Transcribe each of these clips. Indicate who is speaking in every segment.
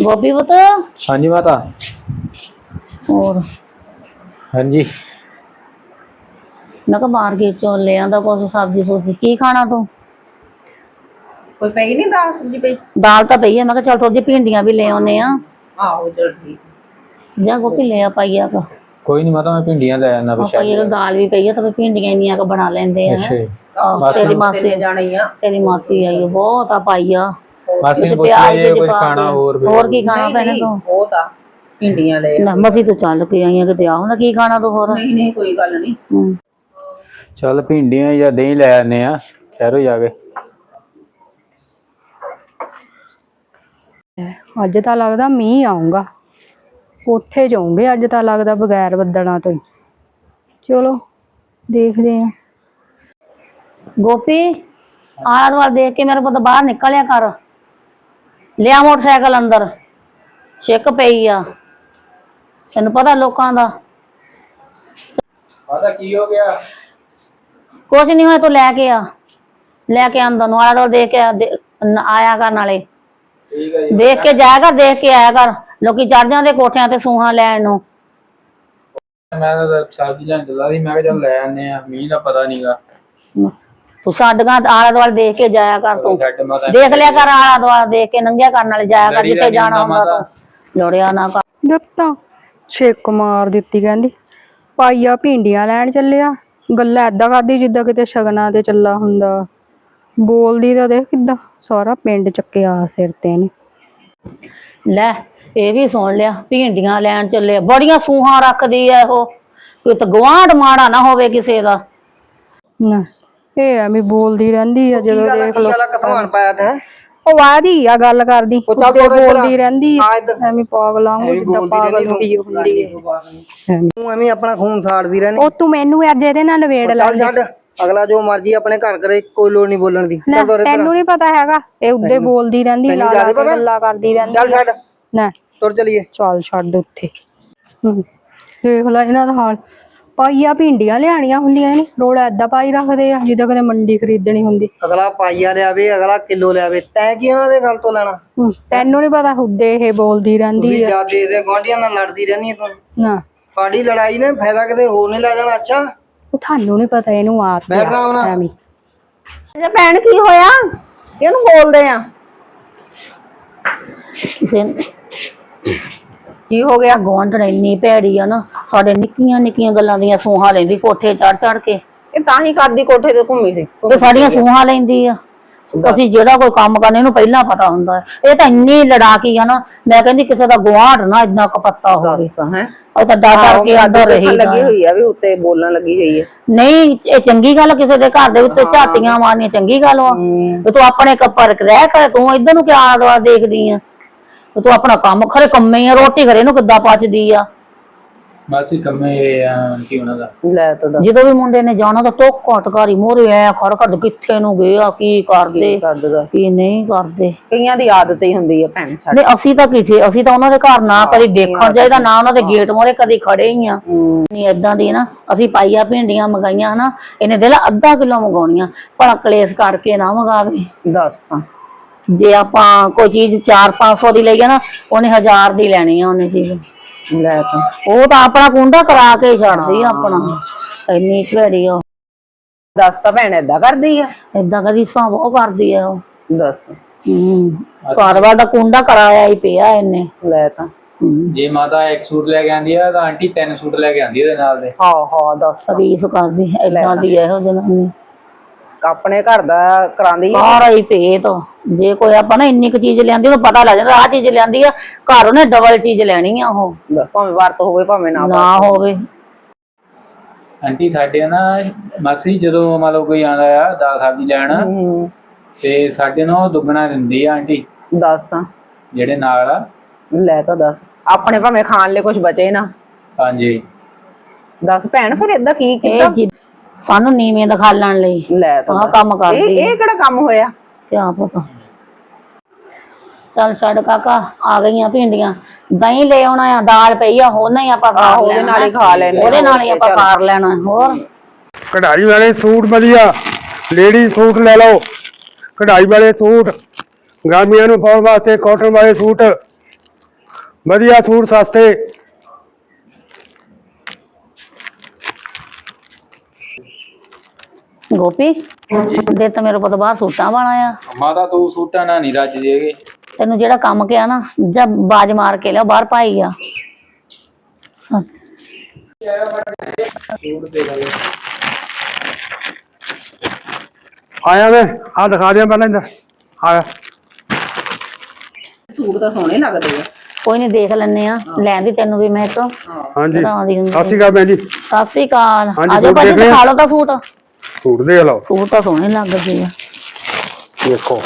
Speaker 1: ਗੋਪੀ ਪੁੱਤ?
Speaker 2: ਹਾਂਜੀ ਮਾਤਾ।
Speaker 1: ਹੋਰ?
Speaker 2: ਹਾਂਜੀ।
Speaker 1: ਮੈਂ ਕਿਹਾ ਮਾਰਕੀਟ ਚੋਂ ਲੈ ਆਂਦਾ ਕੁਛ ਸਬਜ਼ੀ ਸੁਬਜ਼ੀ ਕੀ ਖਾਣਾ ਤੂੰ?
Speaker 3: ਕੋਈ ਪਈ ਨਹੀਂ ਦਾਲ ਸਬਜ਼ੀ ਪਈ?
Speaker 1: ਦਾਲ ਤਾਂ ਪਈ ਆ। ਮੈਂ ਕਿਹਾ ਚੱਲ ਥੋੜੀ ਭਿੰਡੀਆਂ ਵੀ ਲੈ ਆਉਨੇ ਆ
Speaker 3: ਆਹੋ ਚਲ ਠੀਕ
Speaker 1: ਜਾਂ ਗੋਪੀ ਲੈ ਆ ਪਾਈਆ ਕਾ
Speaker 2: ਕੋਈ ਨਹੀਂ ਮਾਤਾ ਮੈਂ ਭਿੰਡੀਆਂ ਲੈ ਆਣਾ ਪਿਛਾ
Speaker 1: ਪਾਈਆ ਦਾਲ ਵੀ ਪਈ ਆ ਤਾਂ ਭਿੰਡੀਆਂ ਇੰਨੀਆਂ ਕ ਬਣਾ ਲੈਂਦੇ ਆ।
Speaker 2: ਅੱਛਾ
Speaker 1: ਤੇਰੀ ਮਾਸੀ
Speaker 3: ਤੇ ਜਾਣੀ ਆ।
Speaker 1: ਤੇਰੀ ਮਾਸੀ ਆਈ ਬਹੁਤ ਆ ਪਾਈਆ
Speaker 2: ਮਾਸੀ ਨੂੰ ਪੁੱਛ ਕੁਝ
Speaker 1: ਪਾ
Speaker 2: ਖਾਣਾ। ਹੋਰ ਵੀ
Speaker 1: ਹੋਰ ਕੀ ਖਾਣਾ ਪੈਣਾ ਤੂੰ?
Speaker 3: ਬਹੁਤ ਆ ਭਿੰਡੀਆਂ ਲੈ ਆ।
Speaker 1: ਨਾ ਮਸੀ ਤੂੰ ਚੱਲ ਕੇ ਆਈ ਆ ਕਿਤੇ ਆ ਹੁੰਦਾ ਕੀ ਖਾਣਾ ਤੂੰ ਹੋਰ?
Speaker 3: ਨਹੀਂ ਨਹੀਂ ਕੋਈ ਗੱਲ ਨਹੀਂ।
Speaker 1: ਹੂੰ।
Speaker 2: ਚੱਲ ਭਿੰਡੀਆਂ ਜਾਂ ਦਹੀਂ ਲੈ ਆਨੇ ਆ ਸ਼ਹਿਰੋਂ ਜਾ ਕੇ।
Speaker 4: ਅੱਜ ਤਾਂ ਲੱਗਦਾ ਮੀਂਹ ਆਊਗਾ। ਕੋਠੇ ਜਾਉਂਗੇ ਅੱਜ ਤਾਂ ਲੱਗਦਾ ਬਗੈਰ ਬੱਦਲਾਂ ਤੋਂ ਹੀ। ਚਲੋ ਦੇਖਦੇ ਆਂ।
Speaker 1: ਗੋਪੀ ਆਲਾ ਦੁਆਲਾ ਦੇਖ ਕੇ ਮੇਰੇ ਪੁੱਤ ਬਾਹਰ ਨਿਕਲਿਆ ਕਰ। ਲਿਆ ਮੋਟਰਸਾਈਕਲ ਅੰਦਰ। ਛਿੱਕ ਪਈ ਆ। ਤੈਨੂੰ ਪਤਾ ਲੋਕਾਂ ਦਾ।
Speaker 2: ਮਾਤਾ ਕੀ ਹੋ ਗਿਆ?
Speaker 1: ਕੁਛ ਨਹੀਂ ਹੋਇਆ ਤੂੰ ਲੈ ਕੇ ਆ। ਲੈ ਕੇ ਅੰਦਰ ਨੂੰ ਆਲਾ ਦੁਆਲਾ ਦੇਖ ਕੇ ਆ, ਦੇ- ਨ- ਆਇਆ ਕਰ ਨਾਲੇ।
Speaker 2: ਠੀਕ ਹੈ ਜੀ
Speaker 1: ਦੇਖ ਕੇ ਜਾਇਆ ਕਰ ਦੇਖ ਕੇ ਆਇਆ ਕਰ। ਲੋਕੀ ਚੜ ਜਾਂਦੇ ਕੋਠਿਆਂ ਤੇ ਸੂਹਾਂ ਲੈਣ ਨੂੰ।
Speaker 2: ਮੈਂ ਤਾਂ ਸਬਜ਼ੀ ਲੈਣ ਚੱਲਾ ਸੀ ਮੈਂ ਕਿਹਾ ਚੱਲ ਲੈ ਆਨੇ ਆ ਮੀਂਹ ਦਾ ਪਤਾ ਨਹੀਂਗਾ
Speaker 1: ਤੂੰ ਸਾਡਗਾ ਆਲਾ ਦੁਆਲਾ ਦੇਖ ਕੇ ਜਾਇਆ ਕਰ ਤੂੰ।
Speaker 2: ਛੱਡ
Speaker 1: ਦੇਖ ਲਿਆ ਕਰ ਆਲਾ ਦੁਆਲਾ ਦੇਖ ਕੇ ਨੰਗਿਆ ਕਰਨ ਵਾਲੇ ਜਾਇਆ ਕਰ
Speaker 2: ਲੜੀ
Speaker 1: ਜਿੱਥੇ ਜਾਣਾ
Speaker 2: ਹੁੰਦਾ
Speaker 1: ਹੁੰਦਾ ਤੂੰ। ਲੜਿਆ ਨਾ ਕਰ।
Speaker 4: ਦਿੱਤਾ। ਛੇਕ ਮਾਰ ਦਿੱਤੀ ਕਹਿੰਦੀ। ਪਾਈਆ ਭਿੰਡੀਆਂ ਲੈਣ ਚੱਲਿਆ। ਗੱਲਾਂ ਏਦਾਂ ਕਰਦੀ ਜਿੱਦਾਂ ਕਿਤੇ ਸ਼ਗਨਾਂ ਤੇ ਚੱਲਾ ਹੁੰਦਾ। ਬੋਲਦੀ ਤਾਂ ਦੇਖ ਕਿੱਦਾਂ ਸਾਰਾ ਪਿੰਡ ਚੱਕਿਆ ਸਿਰ ਤੇ ਨੇ
Speaker 1: ਲੈ ਇਹ ਵੀ ਸੁਣ ਲਿਆ ਭਿੰਡੀਆਂ ਲੈਣ ਚੱਲੇ ਆ। ਬੜੀਆਂ ਸੂਹਾਂ ਰੱਖਦੀ ਐ ਉਹ ਕੋਈ ਤਾਂ ਗਵਾਂਢ ਮਾੜਾ ਨਾ ਹੋਵੇ ਕਿਸੇ ਦਾ।
Speaker 4: ਨਾ। ਇਹ ਐਵੇਂ ਬੋਲਦੀ ਰਹਿੰਦੀ ਆ ਜਦੋਂ ਦੇਖ ਲੋ
Speaker 3: ਕਸਮਾਨ ਪਾਇਆ ਤੇ?
Speaker 4: ਉਹ ਵਾਦੀ ਆ ਗੱਲ ਕਰਦੀ ਉੱਤੇ ਬੋਲਦੀ ਰਹਿੰਦੀ ਆ। ਐਵੇਂ ਪਾਗਲਾਂ ਵਾਂਗੂ ਜਿੱਦਾਂ ਪਾਗਲ ਹੁੰਦੀ ਹੁੰਦੀ ਹੈ।
Speaker 5: ਤੂੰ ਐਵੇਂ ਆਪਣਾ ਖੂਨ ਸਾੜਦੀ ਰਹਿਣੀ
Speaker 4: ਉਹ ਤੂੰ ਮੈਨੂੰ ਅੱਜ ਇਹਦੇ ਨਾਲ ਨਵੇੜ ਲੈ
Speaker 5: ਛੱਡ ਅਗਲਾ ਜੋ ਮਰਜ਼ੀ ਆਪਣੇ ਘਰ ਕਰੇ ਕੋਈ ਲੋੜ ਨਹੀਂ ਬੋਲਣ ਦੀ।
Speaker 4: ਤੈਨੂੰ ਨਹੀਂ ਪਤਾ ਹੈਗਾ ਇਹ ਉੱਦੇ ਬੋਲਦੀ ਰਹਿੰਦੀ ਲਾ ਲਾ? ਗੱਲਾਂ ਕਰਦੀ ਰਹਿੰਦੀ
Speaker 5: ਚੱਲ ਛੱਡ।
Speaker 4: ਨਾ।
Speaker 5: ਤੁਰ ਚਲੀਏ।
Speaker 4: ਚੱਲ ਛੱਡ ਉੱਥੇ। ਦੇਖ ਲੈ ਇਹਨਾਂ ਦਾ ਹਾਲ। ਪਾਈਆ ਭਿੰਡੀਆਂ ਲਿਆਣੀਆਂ ਹੁੰਦੀਆਂ ਨੇ ਰੋੜਾ ਏਦਾਂ ਪਾਈ ਰੱਖਦੇ ਆ ਜਿੱਦਾਂ ਕਦੇ ਮੰਡੀ ਖਰੀਦਣੀ ਹੁੰਦੀ।
Speaker 5: ਅਗਲਾ ਪਾਈਆ ਲਿਆਵੇ ਅਗਲਾ ਕਿਲੋ ਲਿਆਵੇ ਤੈਂ ਕੀ ਉਹਨਾਂ ਦੇ ਗੱਲ ਤੋਂ ਲੈਣਾ।
Speaker 4: ਤੈਨੂੰ ਨਹੀਂ ਪਤਾ ਹੁੱਦੇ ਇਹ ਬੋਲਦੀ ਰਹਿੰਦੀ
Speaker 5: ਤੁਸੀਂ
Speaker 4: ਆ।
Speaker 5: ਜਾ ਦੇ ਦੇ ਗਵਾਂਢੀਆਂ ਨਾਲ ਲੜਦੀ ਰਹਿਣੀ ਤੂੰ।
Speaker 4: ਨਾ।
Speaker 5: ਸਾਡੀ ਲੜਾਈ ਨੇ ਫਾਇਦਾ ਕਿਤੇ ਹੋਰ ਨਹੀਂ ਲੈ ਜਾਣਾ ਅੱਛਾ?
Speaker 4: ਉਹ ਤੁਹਾਨੂੰ ਨਹੀਂ ਪਤਾ ਇਹਨੂੰ ਆਤ
Speaker 5: ਬੈਠ ਆਰਾਮ ਨਾਲ।
Speaker 4: ਐਵੇਂ।
Speaker 3: ਭੈਣ ਕੀ ਹੋਇਆ? ਕਿਹਨੂੰ ਬੋਲਦੇ ਆ।
Speaker 1: ਕਿਸੇ ਨੇ।
Speaker 3: ਕੀ ਹੋ ਗਿਆ?
Speaker 1: ਗਵਾਂਢਣ ਇੰਨੀ ਭੈੜੀ ਆ ਨਾ ਸਾਡੇ ਨਿੱਕੀਆਂ ਨਿੱਕੀਆਂ ਗੱਲਾਂ ਦੀਆਂ ਸੂਹਾਂ ਲੈਂਦੀ ਕੋਠੇ ਚੜ ਚੜ ਕੇ।
Speaker 3: ਇਹ ਤਾਂ ਹੀ ਕਰਦੀ ਕੋਠੇ ਤੇ ਘੁੰਮੀ ਸੀ
Speaker 1: ਤੇ ਸਾਡੀਆਂ ਸੂਹਾਂ ਲੈਂਦੀ ਆ। ਅਸੀਂ ਜਿਹੜਾ ਕੋਈ ਕੰਮ ਕਰਨੇ ਇਹਨੂੰ ਪਹਿਲਾਂ ਪਤਾ ਹੁੰਦਾ ਹੈ। ਇਹ ਤਾਂ ਇੰਨੀ ਲੜਾਕੀ ਆ ਨਾ ਮੈਂ ਕਹਿੰਦੀ ਕਿਸੇ ਦਾ ਗਵਾਂਢ ਨਾ ਇੰਨਾ ਕਪੱਤਾ ਹੋਵੇ।
Speaker 3: ਹੈ।
Speaker 1: ਉਹ ਤਾਂ ਡਰ ਡਰ ਕੇ ਅੰਦਰ ਰਹੀ
Speaker 3: ਲੱਗੀ ਹੋਈ ਆ ਵੀ ਉੱਤੇ ਬੋਲਣ ਲੱਗੀ ਹੋਈ ਆ।
Speaker 1: ਨਹੀਂ ਇਹ ਚੰਗੀ ਗੱਲ ਕਿਸੇ ਦੇ ਘਰ ਦੇ ਉੱਤੇ ਝਾਤੀਆਂ ਮਾਰਨੀਆਂ ਚੰਗੀ ਗੱਲ ਵਾ ਤੂੰ ਆਪਣੇ ਕੱਪਰ ਰਹਿ ਕਰ ਤੂੰ ਇਧਰ ਨੂੰ ਕਿਆ ਆਲਾ ਦੇਖਦੀ ਆ? ਤੂੰ ਆਪਣਾ ਕੰਮ ਖਰੇ ਕੰਮੇ ਆ ਰੋਟੀ ਘਰੇ ਨੂੰ ਕਿੱਦਾਂ ਪਚਦੀ ਆ?
Speaker 2: ਮਾਸੀ ਕੰਮੇ ਆਂਟੀ ਉਹਨਾਂ ਦਾ?
Speaker 3: ਲੈ ਤਾਂ ਦੱਸ।
Speaker 1: ਜਦੋਂ ਵੀ ਮੁੰਡੇ ਨੇ ਜਾਣਾ ਤਾਂ ਟੋਕ ਘਟਕਾਰੀ ਮੋਰੇ ਐ ਖੜ ਖੜ ਕਿੱਥੇ ਨੂੰ ਗਿਆ ਕੀ ਕਰਦੇ
Speaker 3: ਕਰਦ? ਦਾ
Speaker 1: ਕੀ ਨਹੀਂ ਕਰਦੇ।
Speaker 3: ਕਈਆਂ ਦੀ ਆਦਤ ਹੀ ਹੁੰਦੀ ਆ ਭੈਣ ਛੱਡ
Speaker 1: ਨਹੀਂ ਅਸੀਂ ਤਾਂ ਕਿਸੇ ਅਸੀਂ ਤਾਂ ਉਹਨਾਂ ਦੇ ਘਰ ਨਾ ਕਦੀ ਦੇਖਣ ਜਾਈਦਾ ਨਾ ਉਹਨਾਂ ਦੇ ਗੇਟ ਮੋਰੇ ਕਦੀ ਖੜੇ ਹੀ ਆ। ਨਹੀਂ ਏਦਾਂ ਦੀ ਨਾ ਅਸੀਂ ਪਾਈਆ ਭਿੰਡੀਆਂ ਮੰਗਾਈਆਂ ਹਨਾ ਇਹਨੇ ਦਿਲ ਅੱਧਾ ਕਿਲੋ ਮੰਗਾਉਣੀਆਂ ਭਲਾ ਕਲੇਸ਼ ਕਰਕੇ ਨਾ ਮੰਗਾਵੇ।
Speaker 3: ਦੱਸ ਤਾਂ।
Speaker 1: ਜੇ ਆਪਾਂ ਕੋਈ ਚੀਜ਼ 4-500 ਦੀ ਲਈਏ ਨਾ ਉਹਨੇ 1000 ਦੀ ਲੈਣੀ ਆ ਉਹਨੇ ਚੀਜ਼।
Speaker 3: ਲੈ ਤਾਂ।
Speaker 1: ਉਹ ਤਾਂ ਆਪਣਾ ਕੁੰਡਾ ਕਰਾ ਕੇ ਹੀ ਛੱਡਦੀ ਆ ਆਪਣਾ। ਇੰਨੀ ਝੜੀ ਆ।
Speaker 3: ਦੱਸ ਤਾਂ ਭੈਣ ਏਦਾਂ ਕਰਦੀ ਆ?
Speaker 1: ਏਦਾਂ ਕਦੀ ਸਾਂ ਬਹੁਤ ਕਰਦੀ ਆ ਉਹ।
Speaker 3: ਦੱਸ।
Speaker 1: ਹੂੰ ਘਰ ਦਾ ਕੁੰਡਾ ਕਰਾਇਆ ਹੀ ਪਿਆ ਇਹਨੇ।
Speaker 3: ਲੈ ਤਾਂ।
Speaker 1: ਹੂੰ।
Speaker 2: ਜੇ ਮਾਤਾ ਇੱਕ ਸੂਟ ਲੈ ਕੇ ਆਂਦੀ ਆ ਤਾਂ ਆਂਟੀ ਤਿੰਨ ਸੂਟ ਲੈ ਕੇ ਆਂਦੀ ਇਹਦੇ ਨਾਲ ਦੇ।
Speaker 3: ਹਾਂ ਹਾਂ ਦੱਸ।
Speaker 1: ਸਰੀਸ ਕਰਦੀ ਏਦਾਂ ਦੀ ਇਹੋ ਜਨਾਨੀ
Speaker 3: ਆਪਣੇ ਘਰ ਦਾ ਕਰਾਂਦੀ ਆ।
Speaker 1: ਸਾਰਾ ਹੀ ਭੇਤ। ਜੇ ਕੋਈ ਆਪਾਂ ਨਾ ਇੰਨੀ ਕੁ ਚੀਜ਼ ਲਿਆਂਦੀ ਉਹਨੂੰ ਪਤਾ ਲੱਗ ਜਾਂਦਾ ਆਹ ਚੀਜ਼ ਲਿਆਂਦੀ ਆ ਘਰ ਉਹਨੇ ਡਬਲ ਚੀਜ਼ ਲੈਣੀ ਆ ਉਹ।
Speaker 3: ਦੱਸ, ਭਾਵੇਂ ਵਰਤ ਹੋਵੇ ਭਾਵੇਂ ਨਾ
Speaker 1: ਨਾ ਹੋਵੇ।
Speaker 2: ਆਂਟੀ ਸਾਡੇ ਨਾ ਮਾਸੀ ਜਦੋਂ ਮੰਨ ਲਓ ਕੋਈ ਆਂਦਾ ਆ ਦਾਲ ਸਬਜ਼ੀ ਲੈਣ
Speaker 3: ਹੂੰ
Speaker 2: ਤੇ ਸਾਡੇ ਨੂੰ ਉਹ ਦੁੱਗਣਾ ਦਿੰਦੀ ਆ ਆਂਟੀ।
Speaker 3: ਦੱਸ ਤਾਂ।
Speaker 2: ਜਿਹੜੇ ਨਾਲ ਆ।
Speaker 3: ਲੈ ਤਾਂ ਦੱਸ। ਆਪਣੇ ਭਾਵੇਂ ਖਾਣ ਲਈ ਕੁਝ ਬਚੇ ਨਾ।
Speaker 2: ਹਾਂਜੀ।
Speaker 3: ਦੱਸ ਭੈਣ ਫਿਰ ਏਦਾਂ ਕੀ
Speaker 1: ਇਹ
Speaker 3: ਕੀਤਾ?
Speaker 1: ਜੀ- ਸਾਨੂੰ ਨੀਵੇਂ ਦਿਖਾਲਣ ਲਈ।
Speaker 3: ਲੈ ਤਾਂ
Speaker 1: ਆਹ। ਕੰਮ
Speaker 3: ਇਹ
Speaker 1: ਕਰਦੀ
Speaker 3: ਇਹ ਕਿਹੜਾ ਕੰਮ ਹੋਇਆ?
Speaker 1: ਕਿਆ ਪਤਾ। ਚੱਲ ਛੱਡ ਕਾਕਾ ਆ ਗਈਆਂ ਭਿੰਡੀਆਂ। ਦਹੀਂ ਲੈ ਆਉਣਾ ਆ ਦਾਲ ਪਈ ਆ ਉਹਨਾਂ ਹੀ ਆਪਾਂ ਸਾਰ
Speaker 3: ਉਹਦੇ
Speaker 1: ਲੈਣਾ।
Speaker 3: ਨਾਲ ਹੀ ਖਾ ਲੈਣੇ
Speaker 1: ਉਹਦੇ ਨਾਲ ਹੀ ਆਪਾਂ ਸਾਰ ਲੈਣਾ ਹੋਰ?
Speaker 6: ਕਢਾਈ ਵਾਲੇ ਸੂਟ ਵਧੀਆ। ਲੇਡੀ ਸੂਟ ਲੈ ਲਓ। ਕਢਾਈ ਵਾਲੇ ਸੂਟ। ਗਾਮੀਆਂ ਨੂੰ ਪਾਉਣ ਵਾਸਤੇ ਕਾਟਨ ਵਾਲੇ ਸੂਟ। ਵਧੀਆ ਸੂਟ ਸਸਤੇ।
Speaker 1: ਗੋਪੀ ਦੇ ਤਾਂ ਮੇਰੇ ਪੁੱਤ ਬਾਹਰ ਸੂਟਾਂ ਵਾਲਾ ਆ।
Speaker 2: ਮਾਤਾ ਤੂੰ ਸੂਟਾਂ ਨਾਲ ਨਹੀਂ ਰੱਜ ਦੇਗੇ
Speaker 1: ਤੈਨੂੰ ਜਿਹੜਾ ਕੰਮ ਕਿਹਾ ਨਾ ਜਾਂ ਬਾਜ ਮਾਰ ਕੇ ਲਿਆ ਬਾਹਰ ਪਾਈ ਆ।
Speaker 6: ਆਇਆ ਵੇ ਆ ਦਿਖਾ ਦਿਆਂ ਪਹਿਲਾਂ ਇੱਧਰ ਆਇਆ।
Speaker 3: ਸੂਟ ਤਾਂ ਸੋਹਣੇ ਲੱਗਦੇ ਆ।
Speaker 1: ਕੋਈ ਨਹੀਂ ਦੇਖ ਲੈਨੇ ਆ। ਲੈਣ ਦੀ ਤੈਨੂੰ ਵੀ ਮੈਂ ਇੱਕ
Speaker 6: ਹਾਂਜੀ। ਸਤਿ ਸ਼੍ਰੀ ਅਕਾਲ ਭੈਣ ਜੀ।
Speaker 1: ਸਤਿ ਸ੍ਰੀ ਅਕਾਲ। ਭਾਜੀ
Speaker 6: ਦੇਖ ਲਿਆ?
Speaker 1: ਦਿਖਾ ਲਓ ਤਾਂ ਸੂਟ।
Speaker 6: ਸੂਟ ਦੇਖ ਲਓ।
Speaker 1: ਸੂਟ ਤਾਂ ਸੋਹਣੇ ਲੱਗਦੇ ਆ।
Speaker 6: ਦੇਖੋ।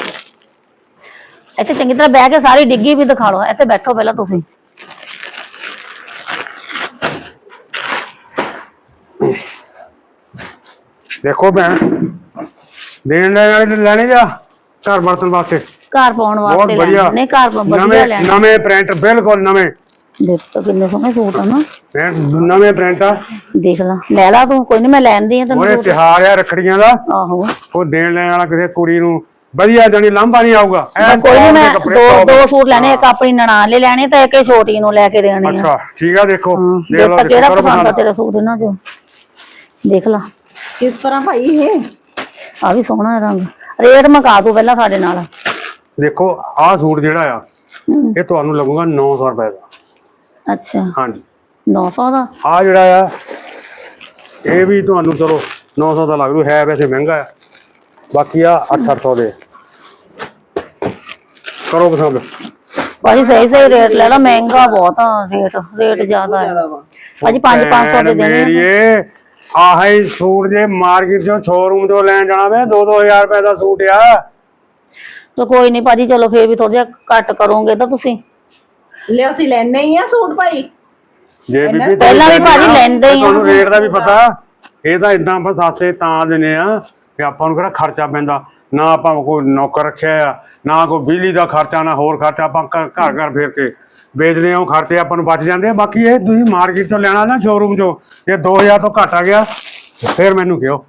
Speaker 1: ਇੱਥੇ ਚੰਗੀ ਤਰ੍ਹਾਂ ਬਹਿ ਕੇ ਸਾਰੀ ਡਿੱਗੀ ਵੀ ਦਿਖਾ ਲਓ। ਇੱਥੇ ਬੈਠੋ ਪਹਿਲਾਂ ਤੁਸੀਂ।
Speaker 6: ਦੇਖੋ ਭੈਣ ਦੇਣ ਲੈਣ ਵਾਲੇ ਲੈਣੇ ਜਾ ਘਰ ਵਰਤਣ ਵਾਸਤੇ।
Speaker 1: ਘਰ ਪਾਉਣ ਵਾਸਤੇ
Speaker 6: ਵਧੀਆ।
Speaker 1: ਲੈਣੇ ਨੇ ਘਰ ਪਾਉਣ ਵਧੀਆ
Speaker 6: ਨਵੇਂ
Speaker 1: ਲੈਣੇ।
Speaker 6: ਨਵੇਂ ਪ੍ਰਿੰਟ ਬਿਲਕੁਲ ਨਵੇਂ।
Speaker 1: ਦੇਖੋ ਕਿੰਨੇ ਸੋਹਣੇ ਸੂਟ ਆ ਨਾ।
Speaker 6: ਭੈਣ, ਨਵੇਂ ਪ੍ਰਿੰਟ ਆ।
Speaker 1: ਦੇਖ ਲਾ। ਲੈ ਲਾ ਤੂੰ ਕੋਈ ਨਹੀਂ ਮੈਂ ਲੈਂਦੀ ਆ ਤੈਨੂੰ
Speaker 6: ਉਹਨੇ
Speaker 1: ਸੂਟ।
Speaker 6: ਤਿਹਾਰ ਆ ਰੱਖੜੀਆਂ ਦਾ।
Speaker 1: ਆਹੋ।
Speaker 6: ਉਹ ਦੇਣ ਲੈਣ ਵਾਲਾ ਕਿਸੇ ਕੁੜੀ ਨੂੰ। ਵਧੀਆ ਜਾਨੀ ਲਾਂਭਾ ਨਹੀਂ ਆਊਗਾ। ਐਨ
Speaker 1: ਕੋਈ ਨਹੀਂ
Speaker 6: ਦੇ
Speaker 1: ਮੈਂ
Speaker 6: ਕੱਪੜੇ
Speaker 1: ਦੋ
Speaker 6: top
Speaker 1: ਦੋ ਸੂਟ ਲੈਣੇ ਇੱਕ ਆਪਣੀ ਨਨਾਣ ਲਈ ਲੈਣੇ ਤੇ ਇੱਕ ਇਹ ਛੋਟੀ ਨੂੰ ਲੈ ਕੇ ਦੇਣੇ ਆ।
Speaker 6: ਅੱਛਾ ਠੀਕ ਆ ਦੇਖੋ।
Speaker 1: ਹਾਂ,
Speaker 6: ਦੇਖ ਲਓ
Speaker 1: ਤਾਂ ਕਿਹੜਾ
Speaker 6: ਕਰੋ
Speaker 1: ਪਸੰਦ ਆ
Speaker 6: ਪਸੰਦ।
Speaker 1: ਤੇਰਾ ਸੂਟ ਇਹਨਾਂ ਚੋਂ। ਦੇਖ ਲਾ।
Speaker 3: ਕਿਸ ਤਰ੍ਹਾਂ ਭਾਈ ਇਹ?
Speaker 1: ਆ ਵੀ ਸੋਹਣਾ ਰੰਗ। ਰੇਟ ਮਕਾ ਤੂੰ ਪਹਿਲਾਂ ਸਾਡੇ ਨਾਲ।
Speaker 6: ਦੇਖੋ ਆਹ ਸੂਟ ਜਿਹੜਾ ਆ
Speaker 1: ਹਮ,
Speaker 6: ਇਹ ਤੁਹਾਨੂੰ ਲੱਗੂਗਾ 900 ਰੁਪਏ ਦਾ।
Speaker 1: ਅੱਛਾ।
Speaker 6: ਹਾਂਜੀ।
Speaker 1: 900 ਦਾ?
Speaker 6: ਆ ਜਿਹੜਾ ਆ ਇਹ ਵੀ ਤੁਹਾਨੂੰ ਚਲੋ 900 ਦਾ ਲੱਗ ਰੂ ਹੈ ਵੈਸੇ ਮਹਿੰਗਾ ਆ। ਬਾਕੀ ਆ 800 ਦੇ। ਕਰੋ ਪਸੰਦ।
Speaker 1: ਭਾਜੀ ਸਹੀ ਸਹੀ ਰੇਟ ਲੈ ਲਾ ਮਹਿੰਗਾ ਬਹੁਤ ਆ ਰੇਟ ਰੇਟ ਜ਼ਿਆਦਾ ਹੈ ਭਾਜੀ 5 500 ਦੇ ਦੇਣੇ ਆ।
Speaker 6: ਮੇਰੀਏ ਆਹ ਹੀ ਸੂਟ ਜੇ ਮਾਰਕੀਟ ਚੋਂ ਸ਼ੋਰੂਮ ਤੋਂ ਲੈਣ ਜਾਣਾ ਵੇ 2-2000 ਰੁਪਏ ਦਾ ਸੂਟ ਆ।
Speaker 1: ਤੇ ਕੋਈ ਨਹੀਂ ਭਾਜੀ ਚਲੋ ਫੇਰ ਵੀ ਥੋੜਾ ਜਿਹਾ ਘੱਟ ਕਰੋਗੇ ਤਾਂ ਤੁਸੀਂ।
Speaker 3: ਲੈ ਅਸੀਂ ਲੈਣੇ ਹੀ ਆ ਸੂਟ ਭਾਈ।
Speaker 6: ਜੇ ਬੀਬੀ
Speaker 1: ਪਹਿਲਾਂ ਵੀ ਭਾਜੀ ਲੈਂਦੇ ਹੀ ਆ।
Speaker 6: ਤੁਹਾਨੂੰ ਰੇਟ ਦਾ ਵੀ ਪਤਾ ਇਹ ਤਾਂ ਇਦਾਂ ਆਪਾਂ ਸਸਤੇ ਤਾਂ ਦਿੰਨੇ ਆ ਕਿ ਆਪਾਂ ਨੂੰ ਕਿਹੜਾ ਖਰਚਾ ਪੈਂਦਾ। ਨਾ ਆਪਾਂ ਕੋਈ ਨੌਕਰ ਰੱਖਿਆ ਆ ਨਾ ਕੋਈ ਬਿਜਲੀ ਦਾ ਖਰਚਾ ਨਾ ਹੋਰ ਖਰਚਾ ਆਪਾਂ ਘਰ ਘਰ ਫੇਰ ਕੇ ਵੇਚਦੇ ਆ ਉਹ ਖਰਚੇ ਆਪਾਂ ਨੂੰ ਬਚ ਜਾਂਦੇ ਆ। ਬਾਕੀ ਇਹ ਤੁਸੀਂ ਮਾਰਕੀਟ ਤੋਂ ਲੈਣਾ ਨਾ ਸ਼ੋਰੂਮ ਚੋਂ ਜੇ 2000 ਤੋਂ ਘੱਟ ਆ ਗਿਆ ਫਿਰ ਮੈਨੂੰ ਕਿਹੋ।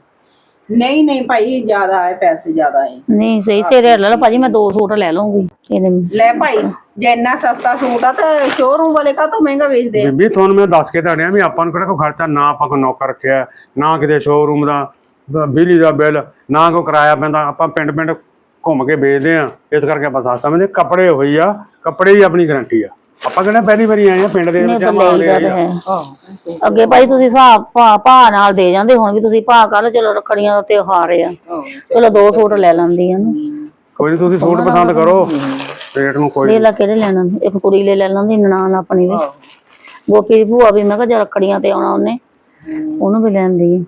Speaker 3: ਨਹੀਂ ਨਹੀਂ ਭਾਈ ਜ਼ਿਆਦਾ ਹੈ ਪੈਸੇ ਜ਼ਿਆਦਾ ਹੈ।
Speaker 1: ਨਹੀਂ ਸਹੀ ਸਹੀ ਰੇਟ ਲੈ ਲਓ ਭਾਜੀ ਮੈਂ ਦੋ ਸੂਟ ਲੈ ਲਵਾਂਗੀ ਇਹਦੇ
Speaker 3: ਲੈ ਭਾਈ ਜੇ ਇੰਨਾ ਸਸਤਾ ਸੂਟ ਆ ਤਾਂ ਸ਼ੋਰੂਮ ਵਾਲੇ ਕਾ ਤੋਂ ਮਹਿੰਗਾ ਵੇਚਦੇ ਆ?
Speaker 6: ਬੀਬੀ ਤੁਹਾਨੂੰ ਮੈਂ ਦੱਸ ਕੇ ਤੁਹਾਡਿਆਂ ਵੀ ਆਪਾਂ ਨੂੰ ਕਿਹੜਾ ਕੋਈ ਖਰਚਾ ਨਾ ਆਪਾਂ ਕੋਈ ਨੌਕਰ ਰੱਖਿਆ ਨਾ ਕਿਤੇ ਸ਼ੋਰੂਮ ਦਾ ਬਿਜਲੀ ਦਾ ਬਿੱਲ ਨਾ ਕੋਈ ਕਿਰਾਇਆ ਪੈਂਦਾ ਆਪਾਂ ਪਿੰਡ ਪਿੰਡ ਘੁੰਮ ਕੇ ਵੇਚਦੇ ਆ। ਇਸ ਕਰਕੇ ਆਪਾਂ ਸਸਤਾ ਮਿਲਦੇ ਕੱਪੜੇ ਹੋਈ ਆ ਕੱਪੜੇ ਹੀ ਆਪਣੀ ਗਾਰੰਟੀ ਆ। ਆਪਾਂ ਕਿਹੜਾ ਪਹਿਲੀ ਵਾਰੀ ਆਏ ਆ ਪਿੰਡ ਦੇ ਵਿੱਚ ਆਪਾਂ ਲੈ ਆਏ ਆ।
Speaker 1: ਹੈ। ਅੱਗੇ ਭਾਈ ਤੁਸੀਂ ਹਿਸਾਬ ਭਾ ਭਾ ਨਾਲ ਦੇ ਜਾਂਦੇ ਹੁਣ ਵੀ ਤੁਸੀਂ ਭਾ ਕਰ ਚਲੋ ਰੱਖੜੀਆਂ ਦਾ ਤਿਉਹਾਰ ਆ। ਚਲੋ ਦੋ ਸੂਟ ਲੈ ਲੈਂਦੀ ਆ ਨਾ।
Speaker 6: ਕੋਈ ਨਹੀਂ ਤੁਸੀਂ ਸੂਟ ਪਸੰਦ ਕਰੋ। ਰੇਟ ਨੂੰ ਕੋਈ
Speaker 1: ਲੈ ਲਾ ਕਿਹੜੇ ਲੈਣਾ? ਇੱਕ ਕੁੜੀ ਲੈ ਲੈ ਲੈਂਦੀ ਨਨਾਣ ਆਪਣੀ ਵੀ। ਗੋਪੀ ਦੀ ਭੂਆ ਵੀ ਮੈਂ ਕਿਹਾ ਜੇ ਰੱਖੜੀਆਂ ਤੇ ਆਉਣਾ ਉਹਨੇ। ਉਹਨੂੰ ਵੀ ਲੈਂਦੀ ਆ।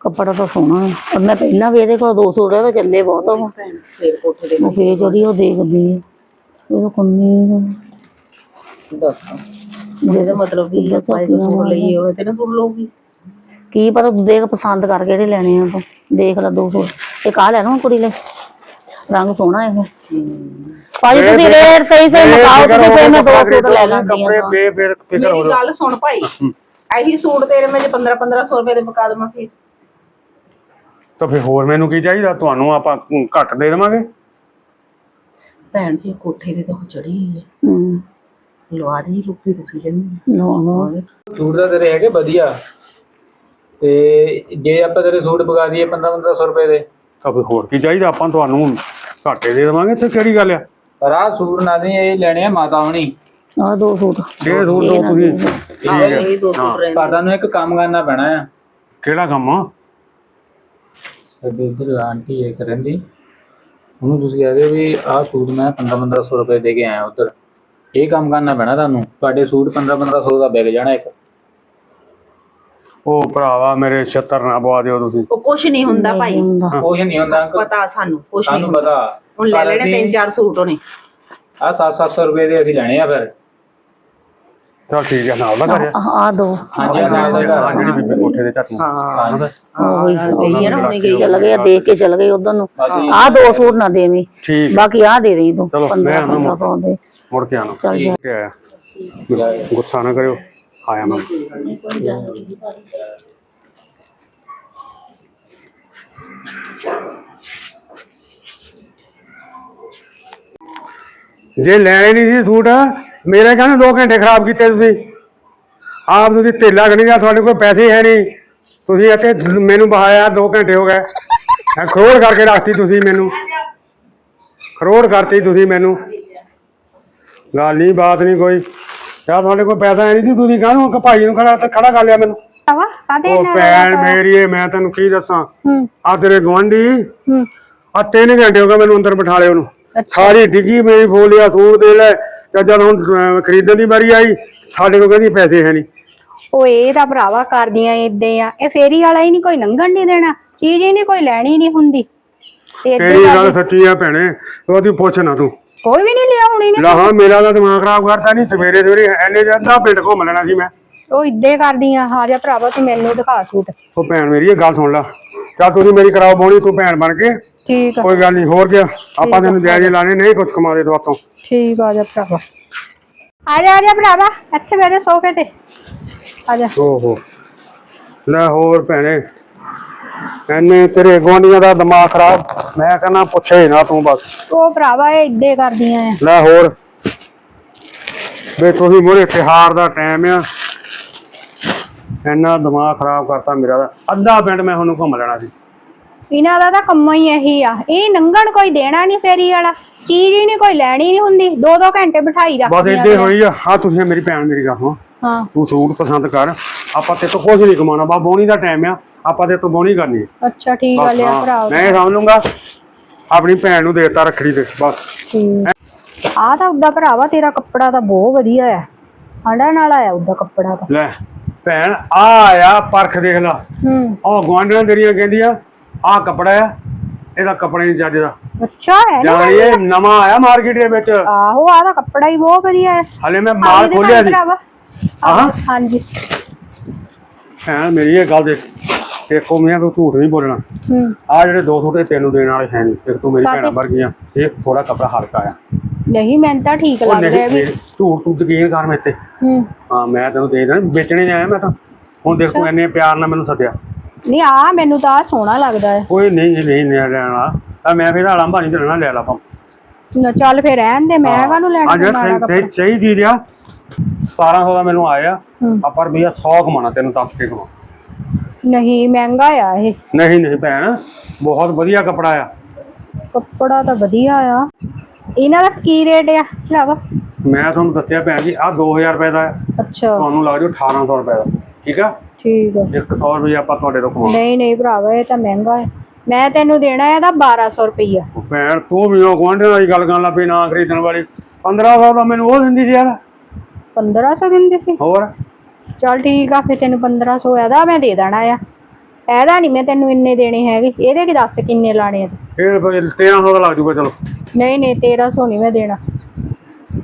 Speaker 1: ਕੱਪੜਾ ਤਾਂ ਸੋਹਣਾ ਔਰ ਮੈਂ ਪਹਿਲਾਂ ਵੀ ਇਹਦੇ ਕੋਲ ਦੋ ਸੂਟ ਆ ਤਾਂ ਚੱਲੇ ਬਹੁਤ ਉਹ
Speaker 3: ਫੇਰ ਕੋਠੇ ਦੇ
Speaker 1: ਉਹ ਫੇਰ ਜਿਹੜੀ ਉਹ ਦੇਖਦੀ ਹੈ ਉਹ ਕੰਨੀ
Speaker 3: ਦੱਸ। ਇਹਦਾ ਮਤਲਬ ਵੀ ਇਹ ਭਾਈ ਦਾ ਸੂਟ ਲਈ ਹੋਏ ਤੇ ਨਾ ਸੂਟ ਲਊਗੀ।
Speaker 1: ਕੀ ਪਤਾ ਤੂੰ ਦੇਖ ਪਸੰਦ ਕਰ ਕਿਹੜੇ ਲੈਣੇ ਆ ਤੂੰ ਦੇਖ ਲੈ ਦੋ ਸੂਟ। ਇੱਕ ਆ ਲੈ ਲਵਾਂ ਕੁੜੀ ਲਈ। ਰੰਗ ਸੋਹਣਾ ਇਹ। ਭਾਜੀ ਤੁਸੀਂ ਰੇਟ ਸਹੀ ਸਹੀ ਮਕਾਓ ਫੇਰ ਮੈਂ ਦੋ ਸੂਟ ਲੈ ਲਾਂਗੀ
Speaker 6: ਕੱਪੜੇ ਬੇ ਬੇ ਫਿਕਰ ਹੋ
Speaker 3: ਮੇਰੀ ਗੱਲ ਸੁਣ ਭਾਈ। ਇਹੀ ਸੂਟ ਤੇਰੇ ਮੈਂ ਜੇ 15 1500 ਰੁਪਏ ਦੇ ਪਕਾ ਦੇਵਾਂ ਫਿਰ।
Speaker 6: ਤਾਂ ਫਿਰ ਹੋਰ ਮੈਨੂੰ ਕੀ ਚਾਹੀਦਾ? ਤੁਹਾਨੂੰ ਆਪਾਂ ਘੱਟ ਦੇ ਦੇਵਾਂਗੇ?
Speaker 3: ਭੈਣ ਜੀ ਕੋਠੇ ਤੇ ਤਾਂ ਚੜੀ ਹੈ
Speaker 1: ਹੂੰ।
Speaker 3: ਲਵਾ ਦੀ ਲੁੱਕੀ ਤੁਸੀਂ ਕਹਿੰਦੇ
Speaker 1: ਨੋ ਨੋ।
Speaker 2: ਸੂਟ ਤਾਂ ਤੇਰੇ ਹੈਗੇ ਵਧੀਆ। ਤੇ ਜੇ ਆਪਾਂ ਤੇਰੇ ਸੂਟ ਪਗਾ ਦਈਏ 15 1500 ਰੁਪਏ ਦੇ।
Speaker 6: ਤਾਂ ਫਿਰ ਹੋਰ ਕੀ ਚਾਹੀਦਾ? ਆਪਾਂ ਤੁਹਾਨੂੰ ਘਾਟੇ ਦੇ ਦੇਵਾਂਗੇ ਤੇ ਕਿਹੜੀ ਗੱਲ ਆ?
Speaker 2: ਪਰ ਆਹ ਸੂਟ ਨਾ ਦੇ ਇਹ ਲੈਣੇ ਆ ਮਾਤਾ ਹੋਣੀ।
Speaker 1: ਆ ਦੋ ਸੂਟ।
Speaker 6: ਇਹ ਸੂਟ ਦੋ ਤੁਸੀਂ।
Speaker 3: ਇਹ ਦੋ ਸੂਟ ਰਹਿੰਦੇ।
Speaker 2: ਪਰ ਤੁਹਾਨੂੰ ਇੱਕ ਕੰਮ ਕਰਨਾ ਪੈਣਾ ਆ।
Speaker 6: ਕਿਹੜਾ ਕੰਮ? ਆ
Speaker 2: ਸਾਡੇ ਇੱਧਰ ਆਂਟੀ ਇਹ ਕਰਨ ਦੀ ਉਹਨੂੰ ਤੁਸੀਂ ਕਹਦੇ ਵੀ ਆਹ ਸੂਟ ਮੈਂ 15 1500 ਰੁਪਏ ਦੇ ਕੇ ਆਇਆ ਉਧਰ। ਇਹ ਕੰਮ ਕਰਨਾ ਪੈਣਾ ਤੁਹਾਨੂੰ। ਤੁਹਾਡੇ ਸੂਟ 15 1500 ਦਾ ਵਿਕ ਜਾਣਾ ਇੱਕ।
Speaker 6: ਉਹ ਭਰਾਵਾ ਮੇਰੇ ਛੱਤਰ ਨਾ ਪਵਾ ਦਿਓ ਤੁਸੀਂ।
Speaker 3: ਉਹ ਕੁਛ ਨਹੀਂ ਹੁੰਦਾ ਭਾਈ।
Speaker 2: ਉਹ ਨਹੀਂ ਹੁੰਦਾ ਅੰਕਲ।
Speaker 3: ਪਤਾ ਸਾਨੂੰ ਕੁਛ ਨਹੀਂ
Speaker 2: ਸਾਨੂੰ
Speaker 3: ਹੁੰਦਾ।
Speaker 2: ਪਤਾ।
Speaker 3: ਹੁਣ ਲੈ ਲੈਣੇ ਤਿੰਨ ਚਾਰ ਸੂਟ ਉਹਨੇ।
Speaker 2: ਆ 7-700 ਰੁਪਏ ਦੇ ਅਸੀਂ ਲੈਣੇ ਆ ਫਿਰ।
Speaker 6: ਚਲ ਠੀਕ ਹੈ ਨਾਲ ਦਾ ਕਰਿਆ।
Speaker 1: ਆ ਦੋ।
Speaker 2: ਹਾਂਜੀ ਨਾਲ ਦਾ
Speaker 6: ਜਿਹੜੀ ਬੀਬੀ ਕੋਠੇ ਦੇ ਝੱਟ
Speaker 3: ਹਾਂ।
Speaker 1: ਉਹ
Speaker 3: ਗਈ ਹੈ ਨਾ ਹੁਣੇ ਗਈ
Speaker 1: ਚੱਲ ਗਏ ਆ, ਦੇਖ ਕੇ ਚੱਲ ਗਏ ਉਧਰ ਨੂੰ।
Speaker 2: ਬਾਕੀ
Speaker 1: ਆ ਦੋ ਸੂਟ ਨਾ ਦੇਵੀਂ
Speaker 6: ਠੀਕ।
Speaker 1: ਬਾਕੀ ਆ ਦੇ ਦੇਈਂ ਤੂੰ
Speaker 6: ਚਲੋ, ਮੈਂ
Speaker 1: 15
Speaker 6: ਆਉਣਾ ਮੁੜ।
Speaker 1: 1500 ਦੇ।
Speaker 6: ਮੁੜ ਕੇ ਆਣਾ
Speaker 1: ਚੱਲ ਜਾ।
Speaker 6: ਕੇ ਆਇਆ ਗੁੱਸਾ ਨਾ ਕਰਿਓ। ਆਇਆ ਮੈਂ। ਜੇ ਲੈਣੇ ਨਹੀਂ ਸੀ ਸੂਟ ਮੇਰੇ ਕਹਿੰਦੇ 2 ਘੰਟੇ ਖਰਾਬ ਕੀਤੇ ਤੁਸੀਂ। ਆਪ ਤੁਸੀਂ ਢਿੱਲਾ ਕਰੀ ਜਾਂ ਤੁਹਾਡੇ ਕੋਲ ਪੈਸੇ ਹੈ ਨਹੀਂ। ਤੁਸੀਂ ਇੱਥੇ ਮੈਨੂੰ ਬਹਾਇਆ 2 ਘੰਟੇ ਹੋ ਗਏ। ਮੈਂ ਖਰੋੜ ਕਰਕੇ ਰੱਖਤੀ ਤੁਸੀਂ ਮੈਨੂੰ। ਖਰੋੜ ਕਰਤੀ ਤੁਸੀਂ ਮੈਨੂੰ। ਗੱਲ ਨਹੀਂ ਬਾਤ ਨਹੀਂ ਕੋਈ। ਯਾ ਤੁਹਾਡੇ ਕੋਲ ਪੈਸਾ ਹੈ ਨਹੀਂ ਸੀ ਤੁਸੀਂ ਕਾਹਨੂੰ ਭਾਈ ਨੂੰ ਖੜਾ ਖੜਾ ਕਰ ਲਿਆ ਮੈਨੂੰ?
Speaker 4: ਵਾ ਕਾਦੇ
Speaker 6: ਉਹ ਭੈਣ ਮੇਰੀ ਏ, ਮੈਂ ਤੈਨੂੰ ਕੀ ਦੱਸਾਂ? ਆ ਤੇਰੇ ਗਵਾਂਢੀ ਆ ਤਿੰਨ ਘੰਟੇ ਹੋ ਗਏ ਮੈਨੂੰ ਅੰਦਰ ਬਿਠਾ ਲਿਆ ਉਹਨੂੰ। ਸਾਰੀ ਡਿੱਗੀ ਮੇਰੀ ਫੋਲਿਆ ਸੂਟ ਦੇ ਲੈ। ਜਦ ਹੁਣ ਖਰੀਦਣ ਦੀ ਵਾਰੀ ਆਈ ਸਾਡੇ ਕੋਲ ਕਹਿੰਦੀ ਪੈਸੇ ਹੈ ਨਹੀਂ
Speaker 4: ਉਹ ਇਹ ਤਾਂ ਭਰਾਵਾ ਕਰਦੀਆਂ ਏਦਾਂ ਆ। ਇਹ ਫੇਰੀ ਵਾਲਾ ਹੀ ਨਹੀਂ ਕੋਈ ਲੰਘਣ ਨਹੀਂ ਦੇਣਾ। ਚੀਜ਼ ਹੀ ਨਹੀਂ ਕੋਈ ਲੈਣੀ ਨਹੀਂ ਹੁੰਦੀ। ਤੇ ਏਦਾਂ
Speaker 6: ਤੇਰੀ ਗੱਲ ਸੱਚੀ ਆ ਭੈਣੇ ਉਹਦੀ ਪੁੱਛ ਨਾ ਤੂੰ।
Speaker 4: ਕੋਈ ਵੀ ਨਹੀਂ ਲਿਆ ਹੁਣੀ ਨੇ।
Speaker 6: ਲਾਹਾਂ ਮੇਰਾ ਤਾਂ ਦਿਮਾਗ ਖਰਾਬ ਕਰਤਾ ਨਹੀਂ ਸਵੇਰੇ ਸਵੇਰੇ ਐਨੇ ਜਾਂਦਾ ਪਿੰਡ ਘੁੰਮ ਲੈਣਾ ਸੀ ਮੈਂ।
Speaker 4: ਉਹ ਇੱਦਾਂ ਕਰਦੀਆਂ। ਆ ਜਾ ਭਰਾਵਾ ਤੂੰ ਮੈਨੂੰ ਦਿਖਾ ਸੂਟ।
Speaker 6: ਉਹ ਭੈਣ ਮੇਰੀ ਇਹ ਗੱਲ ਸੁਣ ਲੈ। ਚੱਲ ਤੁਸੀਂ ਮੇਰੀ ਕਰਾਓ ਬੋਣੀ ਤੂੰ ਭੈਣ ਬਣ ਕੇ।
Speaker 4: ਠੀਕ ਆ।
Speaker 6: ਕੋਈ ਗੱਲ ਨਹੀਂ ਹੋਰ ਗਿਆ ਆਪਾਂ ਤੈਨੂੰ ਦਿਹਾੜੀ ਲਾਣੇ ਨਹੀਂ ਕੁਝ ਕਮਾ ਦੇ ਤੂੰ ਤੋਂ
Speaker 4: ਠੀਕ ਆ ਜਾ ਭਰਾਵਾ। ਆ ਜਾ ਆ ਜਾ ਭਰਾਵਾ ਇੱਥੇ ਬੈਠੇ ਸੋਫੇ ਤੇ। ਆ ਜਾ।
Speaker 6: ਓਹੋ। ਲੈ ਹੋਰ ਭੈਣੇ ਐਨੇ ਤੇਰੇ ਗੁਆਂਢੀਆਂ ਦਾ ਦਿਮਾਗ ਖਰਾਬ ਮੈਂ ਕਹਿੰਦਾ ਪੁੱਛੇ ਨਾ ਤੂੰ ਬਸ।
Speaker 4: ਉਹ ਭਰਾਵਾ ਇਹ ਇੱਦਾਂ ਕਰਦੀਆਂ ਆ
Speaker 6: ਲੈ ਹੋਰ। ਵੇ ਤੁਸੀਂ ਮੋਰੇ ਤਿਹਾਰ ਦਾ ਟਾਈਮ ਆ। ਇੰਨਾ ਦਿਮਾਗ ਖਰਾਬ ਕਰਤਾ ਮੇਰਾ ਦਾ ਅੱਧਾ ਪਿੰਡ ਮੈਂ ਤੁਹਾਨੂੰ ਘੁੰਮ ਲੈਣਾ ਸੀ।
Speaker 4: ਇਹਨਾਂ ਦਾ ਤਾਂ ਕੰਮ ਹੀ ਇਹੀ ਆ। ਇਹ ਨੰਗਣ ਕੋਈ ਦੇਣਾ ਨਹੀਂ ਫੇਰੀ ਵਾਲਾ। ਚੀਜ਼ ਹੀ ਨਹੀਂ ਕੋਈ ਲੈਣੀ ਨਹੀਂ ਹੁੰਦੀ। ਦੋ ਦੋ ਘੰਟੇ ਬਿਠਾਈ
Speaker 6: ਬਸ
Speaker 4: ਰੱਖਦੀਆਂ
Speaker 6: ਏਡੇ ਹੋਈ ਆ। ਆ ਤੁਸੀਂ ਮੇਰੀ ਭੈਣ ਮੇਰੀ ਗੱਲ ਸੁਣ।
Speaker 4: ਹਾਂ।
Speaker 6: ਤੂੰ ਸੂਟ ਪਸੰਦ ਕਰ। ਆਪਾਂ ਤੇ ਤੋਂ ਕੁਝ ਨਹੀਂ ਕਮਾਉਣਾ। ਬਾ ਬੋਣੀ ਦਾ ਟਾਈਮ ਆ। ਆਪਾਂ ਤੇ ਤੋਂ ਬੋਣੀ ਕਰਨੀ।
Speaker 4: ਅੱਛਾ ਠੀਕ ਆ
Speaker 6: ਬਸ
Speaker 4: ਲਿਆ ਭਰਾ
Speaker 6: ਮੈਂ ਸਮਝ ਲੂੰਗਾ ਆਪਣੀ ਭੈਣ ਨੂੰ ਦੇਤਾ ਰੱਖੜੀ ਤੇ। ਬਸ।
Speaker 4: ਆ ਤਾਂ ਉਹਦਾ ਭਰਾਵਾ ਤੇਰਾ ਕੱਪੜਾ ਤਾਂ ਬਹੁਤ ਵਧੀਆ ਆ। ਆਂਡਾ ਨਾਲ ਆਇਆ ਉਹਦਾ ਕੱਪੜਾ ਤਾਂ।
Speaker 6: ਲੈ ਭੈਣ ਆ ਆਇਆ ਪਰਖ ਦੇਖ ਲਾ।
Speaker 4: ਹੂੰ।
Speaker 6: ਉਹ ਗਵਾਂਢਣਾਂ ਤੇਰੀਆਂ ਕਹਿੰਦੀਆਂ ਆ ਕੱਪੜਾ ਆ। ਇਹਦਾ ਕੱਪੜਾ ਨਹੀਂ ਚੱਜ ਦਾ।
Speaker 4: ਅੱਛਾ ਹੈ ਨਾ
Speaker 6: ਜਾਣੀ ਇਹ ਨਵਾਂ ਆਇਆ ਮਾਰਕੀਟ ਦੇ ਵਿੱਚ।
Speaker 4: ਆਹੋ ਆ ਤਾਂ ਕੱਪੜਾ ਹੀ ਬਹੁਤ ਵਧੀਆ ਹੈ।
Speaker 6: ਹਲੇ ਮੈਂ
Speaker 4: ਆਹ
Speaker 6: ਮਾਲ ਖੋਲਿਆ ਸੀ। ਆਹਾਂ।
Speaker 4: ਹਾਂਜੀ।
Speaker 6: ਭੈਣ ਮੇਰੀ ਇਹ ਗੱਲ ਦੇਖ। ਦੇਖੋ ਮੀਆਂ ਤੂੰ ਝੂਠ ਨਹੀਂ ਬੋਲਣਾ।
Speaker 4: ਹੂੰ।
Speaker 6: ਆ ਜਿਹੜੇ ਦੋ ਸੂਟ ਇਹ ਤੈਨੂੰ ਦੇਣ ਵਾਲੇ ਹੈ ਨਹੀਂ। ਇੱਕ ਤੂੰ ਮੇਰੀ? ਭੈਣਾਂ ਵਰਗੀਆਂ। ਇਹ ਥੋੜਾ ਕੱਪੜਾ ਹਲਕਾ ਆ।
Speaker 4: ਨਹੀਂ ਮੈਨੂੰ ਤਾਂ ਠੀਕ ਲੱਗ ਰਿਹਾ ਵੀ।
Speaker 6: ਝੂਠ ਤੂੰ ਯਕੀਨ ਕਰ ਮੇਰੇ ਤੇ।
Speaker 4: ਹੂੰ।
Speaker 6: ਮੈਂ ਤੈਨੂੰ ਦੇ ਦੇਣਾ। ਵੇਚਣੇ ਆਇਆ ਮੈਂ ਤਾਂ। ਹੁਣ ਦੇਖ ਤੂੰ ਇੰਨੇ ਪਿਆਰ ਨਾਲ ਮੈਨੂੰ ਸੱਦਿਆ।
Speaker 4: ਨਹੀਂ ਆ ਮੈਨੂੰ ਤਾਂ ਆਹ ਸੋਹਣਾ ਲੱਗਦਾ ਹੈ।
Speaker 6: ਕੋਈ ਨਹੀਂ ਨਹੀਂ ਨਹੀਂ ਲੈਣਾ ਤਾਂ ਮੈਂ ਫਿਰ ਆਲੰਭਾ ਨਹੀਂ ਚੱਲਣਾ ਲੈ ਲਾ ਪਾ
Speaker 4: ਨਾ ਚੱਲ ਫੇਰ ਰਹਿਣ ਦੇ ਮੈਂ ਕਾਹਨੂੰ ਲੈਣਾ
Speaker 6: ਆ ਜਿਹੜਾ
Speaker 4: ਮਾੜਾ ਕੱਪੜਾ
Speaker 6: ਸਹੀ ਸਹੀ ਚੀਜ਼ ਆ। 1700 ਦਾ ਮੈਨੂੰ ਆਇਆ।
Speaker 4: ਹੂੰ।
Speaker 6: ਆਪਾਂ ਰੁਪਈਆ 100 ਕਮਾਣਾ ਤੈਨੂੰ ਦੱਸ ਕੇ ਕਮਾ
Speaker 4: ਨਹੀਂ ਮਹਿੰਗਾ ਆ ਇਹ।
Speaker 6: ਨਹੀਂ ਨਹੀਂ ਭੈਣ ਬਹੁਤ ਵਧੀਆ ਕੱਪੜਾ ਆ।
Speaker 4: ਕੱਪੜਾ ਤਾਂ ਵਧੀਆ ਆ। ਇਹਨਾਂ ਦਾ ਕੀ ਰੇਟ ਆ? ਭਰਾਵਾ
Speaker 6: ਮੈਂ ਤੁਹਾਨੂੰ ਦੱਸਿਆ ਭੈਣ ਜੀ ਆ 2000 ਰੁਪਏ ਦਾ ਆ
Speaker 4: ਅੱਛਾ।
Speaker 6: ਤੁਹਾਨੂੰ ਲੱਗ ਜਾਊ 1800 ਰੁਪਏ ਦਾ। ਠੀਕ ਆ?
Speaker 4: ਠੀਕ ਆ।
Speaker 6: 100 ਰੁਪਏ ਆਪਾਂ ਤੁਹਾਡੇ ਤੋਂ ਕਮਾ
Speaker 4: ਨਹੀਂ ਨਹੀਂ ਭਰਾਵਾ ਇਹ ਤਾਂ ਮਹਿੰਗਾ ਹੈ। ਮੈਂ ਤੈਨੂੰ ਦੇਣਾ ਇਹਦਾ 1200 ਰੁਪਈਆ।
Speaker 6: ਭੈਣ ਤੂੰ ਵੀ ਉਹ ਗੁਆਂਢੀਆਂ ਵਾਲੀ ਗੱਲ ਕਰਨ ਲੱਗ ਪਈ ਨਾ ਖਰੀਦਣ ਵਾਲੀ। 1500 ਦਾ ਮੈਨੂੰ ਉਹ ਦਿੰਦੀ ਸੀ ਯਾਰ।
Speaker 4: 1500 ਦਿੰਦੇ ਸੀ?
Speaker 6: ਹੋਰ?
Speaker 4: ਚੱਲ ਠੀਕ ਆ ਫਿਰ ਤੈਨੂੰ 1500 ਇਹਦਾ ਮੈਂ ਦੇ ਦੇਣਾ ਆ। ਇਹਦਾ ਨਹੀਂ ਮੈਂ ਤੈਨੂੰ ਇੰਨੇ ਦੇਣੇ ਹੈਗੇ। ਇਹਦੇ ਕੀ ਦੱਸ ਕਿੰਨੇ ਲਾਣੇ ਆ?
Speaker 6: ਇਹ ਰੁਪਏ 1300 ਦਾ ਲੱਗ ਜੂਗਾ ਚਲੋ।
Speaker 4: ਨਹੀਂ ਨਹੀਂ 1300 ਨਹੀਂ ਮੈਂ ਦੇਣਾ।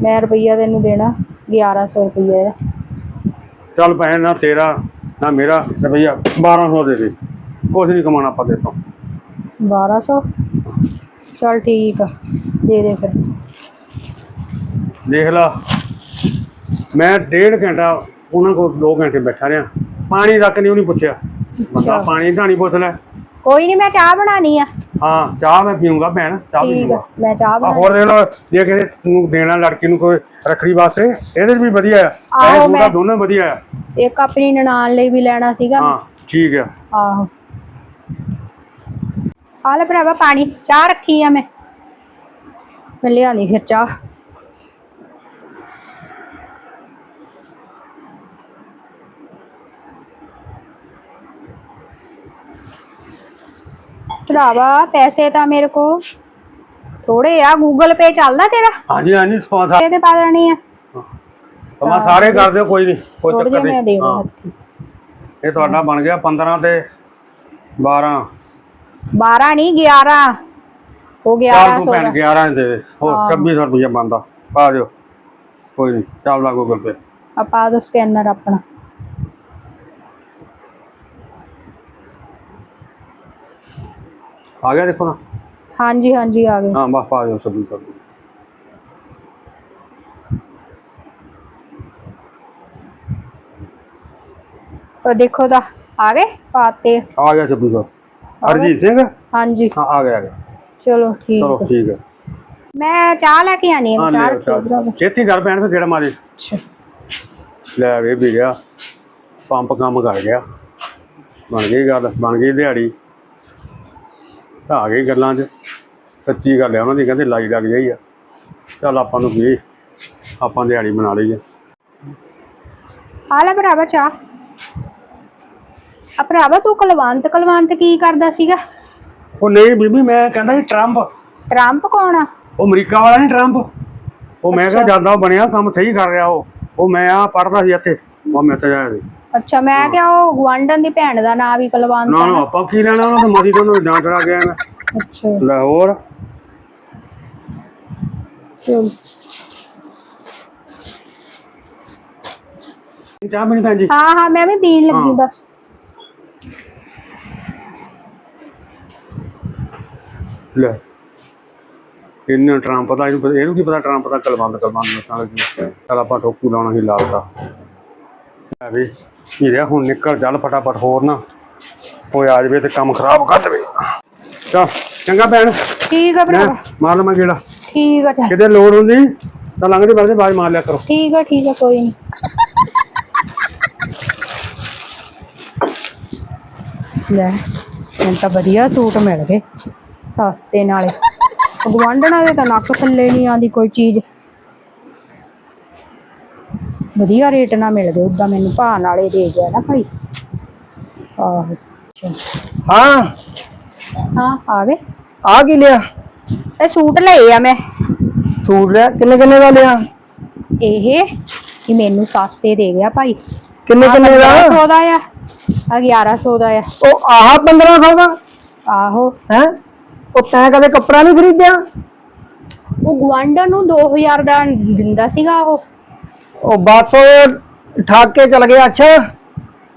Speaker 4: ਮੈਂ ਰੁਪਈਆ ਤੈਨੂੰ ਦੇਣਾ 1100 ਰੁਪਈਆ ਇਹਦਾ।
Speaker 6: ਚੱਲ ਭੈਣ ਨਾ ਤੇਰਾ। ਨਾ ਮੇਰਾ ਰੁਪਈਆ 1200 ਦੇ ਦੇ। ਕੁਝ ਨਹੀਂ ਕਮਾਣਾ ਆਪਾਂ ਦੇ ਤੋਂ।
Speaker 4: 1200 ਚੱਲ ਠੀਕ ਆ ਦੇ ਦੇ ਫਿਰ।
Speaker 6: ਦੇਖ ਲਾ ਮੈਂ ਡੇਢ ਘੰਟਾ ਉਹਨਾਂ ਕੋਲ 2 ਘੰਟੇ ਬੈਠਾ ਰਿਹਾ। ਪਾਣੀ ਤੱਕ ਨਹੀਂ ਉਹਨੇ ਪੁੱਛਿਆ। ਬੰਦਾ ਪਾਣੀ ਨਹੀਂ ਪੁੱਛ ਲੈ
Speaker 4: ਕੋਈ ਨਹੀਂ ਮੈਂ ਚਾਹ ਬਣਾਣੀ ਆ।
Speaker 6: ਹਾਂ ਚਾਹ ਮੈਂ ਪੀਊਂਗਾ ਭੈਣ ਚਾਹ
Speaker 4: ਠੀਕ ਆ ਮੈਂ ਚਾਹ
Speaker 6: ਆ
Speaker 4: ਬਣਾ
Speaker 6: ਹੋਰ ਦੇਖ ਲਓ ਜੇ ਕਿਸੇ ਨੂੰ ਦੇਣਾ ਲੜਕੀ ਨੂੰ ਕੋਈ ਰੱਖੜੀ ਵਾਸਤੇ ਇਹਦੇ 'ਚ ਵੀ ਵਧੀਆ ਆ।
Speaker 4: ਆਹੋ,
Speaker 6: ਇਹ ਸੂਟ
Speaker 4: ਮੈਂ-
Speaker 6: ਦੋਨੋਂ ਵਧੀਆ ਆ।
Speaker 4: ਇੱਕ ਆਪਣੀ ਨਨਾਣ ਲਈ ਵੀ ਲੈਣਾ ਸੀਗਾ।
Speaker 6: ਹਾਂ ਠੀਕ ਆ।
Speaker 4: ਆਹੋ। ਆ ਲੈ ਭਰਾਵਾ ਪਾਣੀ ਚਾਹ ਰੱਖੀ ਆ ਮੈਂ। ਮੈਂ ਲਿਆਣੀ ਫਿਰ ਚਾਹ। ਭਰਾਵਾ ਪੈਸੇ ਤਾਂ ਮੇਰੇ ਕੋ ਥੋੜੇ ਆ ਗੂਗਲ ਪੇ ਚੱਲਦਾ ਤੇਰਾ?
Speaker 6: ਹਾਂਜੀ ਹਾਂਜੀ ਸਪਾਂਸਰ
Speaker 4: ਇਹਦੇ ਪਾ ਦੇਣੀ ਆ।
Speaker 6: ਮੈਂ ਸਾਰੇ ਕਰ ਦਿਓ ਕੋਈ ਨਹੀਂ ਕੋਈ ਚੱਕਰ
Speaker 4: ਜਿਹਾ ਮੈਂ ਦੇ
Speaker 6: ਨਹੀਂ।
Speaker 4: ਦੇਣਾ
Speaker 6: ਹਾਂ।
Speaker 4: ਹੱਥੀ।
Speaker 6: ਇਹ ਤੁਹਾਡਾ ਬਣ ਗਿਆ 15 ਤੇ 12
Speaker 4: 12 ਨਹੀਂ 11 ਹੋ ਗਿਆ
Speaker 6: ਚਾਰ
Speaker 4: 1100
Speaker 6: ਤੂੰ ਭੈਣ
Speaker 4: ਦਾ।
Speaker 6: 11 ਦੇ ਦੇ। ਹੋਰ 2600 ਰੁਪਏ ਬਣਦਾ। ਪਾ ਦਿਓ। ਕੋਈ ਨਹੀਂ ਚੱਲ ਲਾ ਗੂਗਲ ਪੇ
Speaker 4: ਆਪਾਂ ਦਾ ਸਕੈਨਰ ਆਪਣਾ।
Speaker 6: ਆ ਗਿਆ ਦੇਖੋ ਨਾ।
Speaker 4: ਹਾਂਜੀ ਹਾਂਜੀ ਆ ਗਏ।
Speaker 6: ਹਾਂ ਬਸ ਪਾ ਦਿਓ ਸਬਜ਼ੀ ਸਬਜ਼ੀ
Speaker 4: ਉਹ ਦੇਖੋ ਦਾ ਆ ਗਏ ਪਾਤੇ
Speaker 6: ਆ ਗਿਆ ਸਬਜ਼ੀ ਸਰ ਹਰਜੀਤ ਸਿੰਘ?
Speaker 4: ਹਾਂਜੀ।
Speaker 6: ਹਾਂ ਆ ਗਿਆ ਆ ਗਿਆ।
Speaker 4: ਚਲੋ ਠੀਕ
Speaker 6: ਚਲੋ। ਠੀਕ ਹੈ।
Speaker 4: ਮੈਂ ਚਾਹ ਲੈ ਕੇ ਆਣੀ
Speaker 6: ਹਾਂ
Speaker 4: ਚਾਹ
Speaker 6: ਛੇਤੀ ਕਰ ਪੈਣ ਫੇ ਕਿਹੜਾ ਮਾਰੇ? ਲੈ ਵੇ ਵੀ ਗਿਆ। ਪੰਪ ਕੰਮ ਕਰ ਗਿਆ। ਬਣ ਗਈ ਗੱਲ ਬਣ ਗਈ ਦਿਹਾੜੀ। ਆ ਗਈ ਗੱਲਾਂ 'ਚ। ਸੱਚੀ ਗੱਲ ਆ ਉਹਨਾਂ ਦੀ ਕਹਿੰਦੇ ਲਾਈ ਲੱਗ ਜਾਈ ਆ। ਚੱਲ ਆਪਾਂ ਨੂੰ ਕੀ ਆਪਾਂ ਦਿਹਾੜੀ ਬਣਾ ਲਈ ਆ।
Speaker 4: ਆ ਲੈ ਭਰਾਵਾ ਚਾਹ। ਆ ਭਰਾਵਾ ਤੂੰ ਕਲਵੰਤ ਕਲਵੰਤ ਕੀ ਕਰਦਾ ਸੀਗਾ?
Speaker 6: ਉਹ ਨਹੀਂ ਬੀਬੀ ਮੈਂ ਕਹਿੰਦਾ ਸੀ ਟਰੰਪ।
Speaker 4: ਟਰੰਪ ਕੌਣ ਆ?
Speaker 6: ਉਹ ਅਮਰੀਕਾ ਵਾਲਾ ਨਹੀਂ ਟਰੰਪ। ਉਹ ਮੈਂ ਕਿਹਾ ਜਾਂਦਾ ਬਣਿਆ ਕੰਮ ਸਹੀ ਕਰ ਰਿਹਾ ਉਹ। ਉਹ ਮੈਂ ਆ ਪੜਦਾ ਸੀ ਇੱਥੇ। ਉਹ ਮੈਂ ਤੇ ਜਾਇਆ ਸੀ।
Speaker 4: ਅੱਛਾ ਮੈਂ ਕਿਹਾ ਉਹ ਗਵਾਂਡਨ ਦੀ ਭੈਣ ਦਾ ਨਾਂ ਵੀ ਕਲਵੰਤ
Speaker 6: ਨਾ
Speaker 4: ਆ
Speaker 6: ਨਾ ਆਪਾਂ ਕੀ ਲੈਣਾ ਉਹਨਾਂ ਤੋਂ? ਮਦੀ ਤੋਂ ਜਾਂਚ ਰਾ ਗਿਆ ਮੈਂ
Speaker 4: ਅੱਛਾ।
Speaker 6: ਲੈ ਹੋਰ?
Speaker 4: ਚਲ।
Speaker 6: ਚਾਹ ਬਣੀ ਭੈਣ ਜੀ?
Speaker 4: ਹਾਂ ਹਾਂ ਮੈਂ ਵੀ ਪੀਣ ਲੱਗੀ
Speaker 6: ਹਾਂ।
Speaker 4: ਬਸ।
Speaker 6: ਲੈ। ਇਹਨੂੰ ਟਰੰਪ ਦਾ ਇਹਨੂੰ ਪਤਾ- ਇਹਨੂੰ ਕੀ ਪਤਾ ਟਰੰਪ ਦਾ ਕਲਬੰਦ ਕਲਬੰਦ ਨਸਾਂ ਲੱਗੀ ਚਲ ਆਪਾਂ ਠੋਕੂ ਲਾਉਣਾ ਹੀ ਲਾਲਤਾ ਲੈ ਵੀ। ਹੀਰੇ ਹੁਣ ਨਿਕਲ ਚੱਲ ਫਟਾਫਟ ਹੋਰ ਨਾ। ਹੋਏ ਆ ਜਵੇ ਤੇ ਕੰਮ ਖਰਾਬ ਕਰ ਦੇਵੇ। ਚਲ ਚੰਗਾ ਭੈਣ।
Speaker 4: ਠੀਕ ਆ
Speaker 6: ਮੈਂ
Speaker 4: ਭਰਾਵਾ
Speaker 6: ਮਾਰ ਲਵਾਂ ਕਿਹੜਾ
Speaker 4: ਠੀਕ ਆ ਚੱਲ।
Speaker 6: ਕਿਤੇ ਲੋੜ ਹੁੰਦੀ ਤਾਂ ਲੰਘਦੇ ਵਰਦੇ ਬਾਜ ਮਾਰ ਲਿਆ ਕਰੋ।
Speaker 4: ਠੀਕ ਆ ਠੀਕ ਆ ਕੋਈ ਨਹੀਂ। ਲੈ ਮੈਨੂੰ ਤਾਂ ਵਧੀਆ ਸੂਟ ਮਿਲ ਗਏ। ਸਸਤੇ ਨਾਲੇ। ਗਵਾਂਢਣਾ ਦੇ ਤਾਂ ਨੱਕ ਥੱਲੇ ਨਹੀਂ ਆਉਂਦੀ ਕੋਈ ਚੀਜ਼। ਵਧੀਆ ਰੇਟ ਨਾਲ ਮਿਲ ਗਏ ਉਦਾਂ ਮੈਨੂੰ ਭਾਅ ਨਾਲੇ ਦੇ ਗਿਆ ਨਾ ਭਾਈ। ਆਹੋ।
Speaker 5: ਹਾਂ?
Speaker 4: ਹਾਂ ਆ ਗਏ।
Speaker 5: ਆ ਕੀ ਲਿਆ?
Speaker 4: ਇਹ ਸੂਟ ਲਏ ਆ ਮੈਂ।
Speaker 5: ਸੂਟ ਲਿਆ? ਕਿੰਨੇ ਕਿੰਨੇ ਦਾ ਲਿਆ?
Speaker 4: ਇਹ ਇਹ ਮੈਨੂੰ ਸਸਤੇ ਦੇ ਗਿਆ ਭਾਈ।
Speaker 5: ਕਿੰਨੇ ਕਿੰਨੇ ਦਾ?
Speaker 4: 1100 ਦਾ ਆ ਆ 1100 ਦਾ ਆ।
Speaker 5: ਉਹ ਆਹ 1500 ਦਾ?
Speaker 4: ਆਹੋ।
Speaker 5: ਹੈ? ਉਹ ਤੈਂ ਕਦੇ ਕੱਪੜਾ ਨਹੀਂ ਖਰੀਦਿਆ?
Speaker 4: ਉਹ ਗਵਾਂਢਣ ਨੂੰ 2000 ਦਾ ਦਿੰਦਾ ਸੀਗਾ ਉਹ।
Speaker 5: ਉਹ ਬਸ ਉਹ ਠੱਗ ਕੇ ਚਲ ਗਿਆ ਅੱਛਾ?